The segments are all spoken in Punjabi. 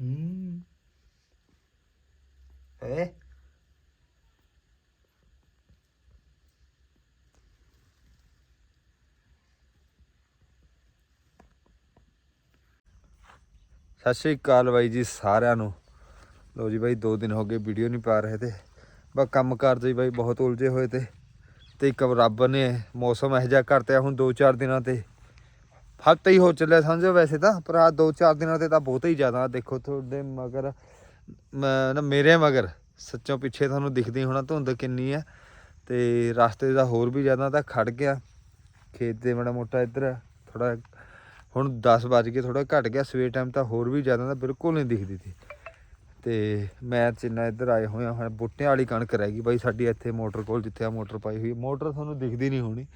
ਹੂੰ। ਏ। ਸਤਿ ਸ਼੍ਰੀ ਅਕਾਲ ਬਾਈ ਜੀ ਸਾਰਿਆਂ ਨੂੰ। ਲੋ ਜੀ ਬਾਈ 2 ਦਿਨ ਹੋ ਗਏ ਵੀਡੀਓ ਨਹੀਂ ਪਾ ਰਹੇ ਤੇ। ਬਸ ਕੰਮ ਕਰਦੇ ਜੀ ਬਾਈ ਬਹੁਤ ਉਲਝੇ ਹੋਏ ਤੇ। ਤੇ ਇੱਕ ਰੱਬ ਨੇ ਮੌਸਮ ਇਹੋ ਜਿਹਾ ਕਰਤਿਆ ਹੁਣ 2-4 ਦਿਨਾਂ ਤੇ। ਹਫ਼ਤਾ ਹੀ ਹੋ ਚੱਲਿਆ, ਸਮਝੋ ਵੈਸੇ ਤਾਂ, ਪਰ ਆ 2-4 ਦਿਨਾਂ ਤੇ ਤਾਂ ਬਹੁਤ ਹੀ ਜ਼ਿਆਦਾ ਦੇਖੋ ਤੁਹਾਡੇ ਮਗਰ, ਮੈਂ ਨਾ ਮੇਰੇ ਮਗਰ, ਸੱਚੋਂ ਪਿੱਛੇ ਤੁਹਾਨੂੰ ਦਿਖਦੀ ਹੋਣਾ, ਧੁੰਦ ਕਿੰਨੀ ਹੈ ਤੇ ਰਸਤੇ ਦਾ ਹੋਰ ਵੀ ਜ਼ਿਆਦਾ ਤਾਂ ਖੜ ਗਿਆ। ਖੇਤ ਦੇ ਮਾੜਾ ਮੋਟਾ ਇੱਧਰ ਥੋੜਾ ਹੁਣ 10 ਵੱਜ ਕੇ ਥੋੜਾ ਘਟ ਗਿਆ, ਸਵੇਰ ਟਾਈਮ ਤਾਂ ਹੋਰ ਵੀ ਜ਼ਿਆਦਾ ਤਾਂ ਬਿਲਕੁਲ ਨਹੀਂ ਦਿਖਦੀ ਸੀ। ਤੇ ਮੈਂ ਚਿੰਨਾ ਇੱਧਰ ਆਏ ਹੋਏ ਹਾਂ ਹੁਣ ਬੁੱਟਿਆਂ ਵਾਲੀ ਕਣਕ ਰਹਿ ਗਈ ਬਾਈ ਸਾਡੀ ਇੱਥੇ ਮੋਟਰ ਕੋਲ, ਜਿੱਥੇ ਆ ਮੋਟਰ ਪਾਈ ਹੋਈ ਮੋਟਰ ਤੁਹਾਨੂੰ ਦਿਖਦੀ ਨਹੀਂ ਹੋਣੀ,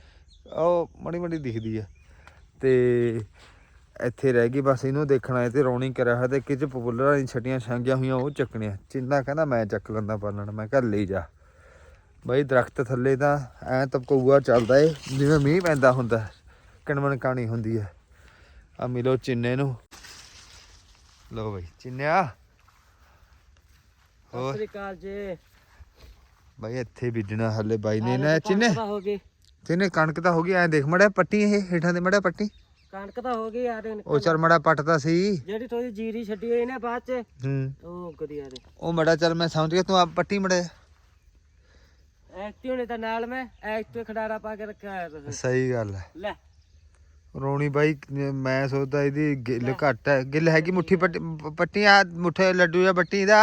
ਉਹ ਮੜੀ ਮੜੀ ਦਿਖਦੀ ਆ। ਤੇ ਇੱਥੇ ਰਹਿ ਗਈ ਬਸ ਇਹਨੂੰ ਦੇਖਣਾ ਤੇ ਰੌਣੀ ਕਰਿਆ ਹੋਇਆ ਤੇ ਕਿਚ ਪਪੂਲਰਾਂ ਦੀ ਛਟੀਆਂ ਛਾਂਗੀਆਂ ਹੋਈਆਂ ਉਹ ਚੱਕਣੀਆਂ। ਚਿੰਨਾ ਕਹਿੰਦਾ ਮੈਂ ਚੱਕ ਲੈਂਦਾ ਪਾਲਣ ਮੈਂ ਕਿਹਾ ਲੈ ਜਾ। ਬਾਈ ਦਰਖਤ ਥੱਲੇ ਤਾਂ ਐ ਤਪਕੂਆ ਚੱਲਦਾ ਏ ਜਿਵੇਂ ਮੀਂਹ ਪੈਂਦਾ ਹੁੰਦਾ ਕਣਮਣ ਕਾਣੀ ਹੁੰਦੀ ਹੈ ਆ ਮਿਲੋ ਚਿੰਨੇ ਨੂੰ। ਲੋ ਬਾਈ ਚਿੰਨਿਆ। ਸਤਿ ਹੋਰ ਸ੍ਰੀ ਅਕਾਲ ਜੀ। ਬਾਈ ਇੱਥੇ ਬੀਜਣਾ ਹੱਲੇ ਬਾਈ ਨੇ ਨਾ ਚਿੰਨੇ। ਹੋ ਚਿੰਨੇ ਕਣਕ ਤਾਂ ਹੋ ਗਈ ਐ ਦੇਖ ਮੜਿਆ ਪੱਟੀ ਇਹ ਹੇਠਾਂ ਦੇ ਮੜਿਆ ਪੱਟੀ? ਕਣਕ ਤਾਂ ਹੋ ਗਈ ਯਾਰ ਇਹਨੇ। ਉਹ ਚਲ ਮੜਾ ਪੱਟਦਾ ਸੀ। ਜਿਹੜੀ ਥੋੜੀ ਜੀਰੀ ਛੱਡੀ ਹੋਈ ਨੇ ਬਾਅਦ ਚ ਹੂੰ। ਉਹ ਕਦੀ ਯਾਰ ਉਹ ਮੜਾ ਚੱਲ ਮੈਂ ਸਮਝ ਗਿਆ ਤੂੰ ਆ ਪੱਟੀ ਮੜਿਆ। ਐਕਟਿਵ ਨੇ ਤਾਂ ਨਾਲ ਮੈਂ ਐਕਟਿਵ ਖੜਾਰਾ ਪਾ ਕੇ ਰੱਖਿਆ ਹੋਇਆ ਤੁਸੀਂ। ਸਹੀ ਗੱਲ ਹੈ। ਲੈ। ਰੋਣੀ ਬਾਈ ਮੈਂ ਸੋਚਦਾ ਇਹਦੀ ਗਿੱਲ ਘੱਟ ਹੈ। ਗਿੱਲ ਹੈਗੀ ਮੁੱਠੀ ਪੱਟੀ ਆ ਮੁੱਠੇ ਲੱਡੂ ਜਾਂ ਬੱਟੀ ਦਾ।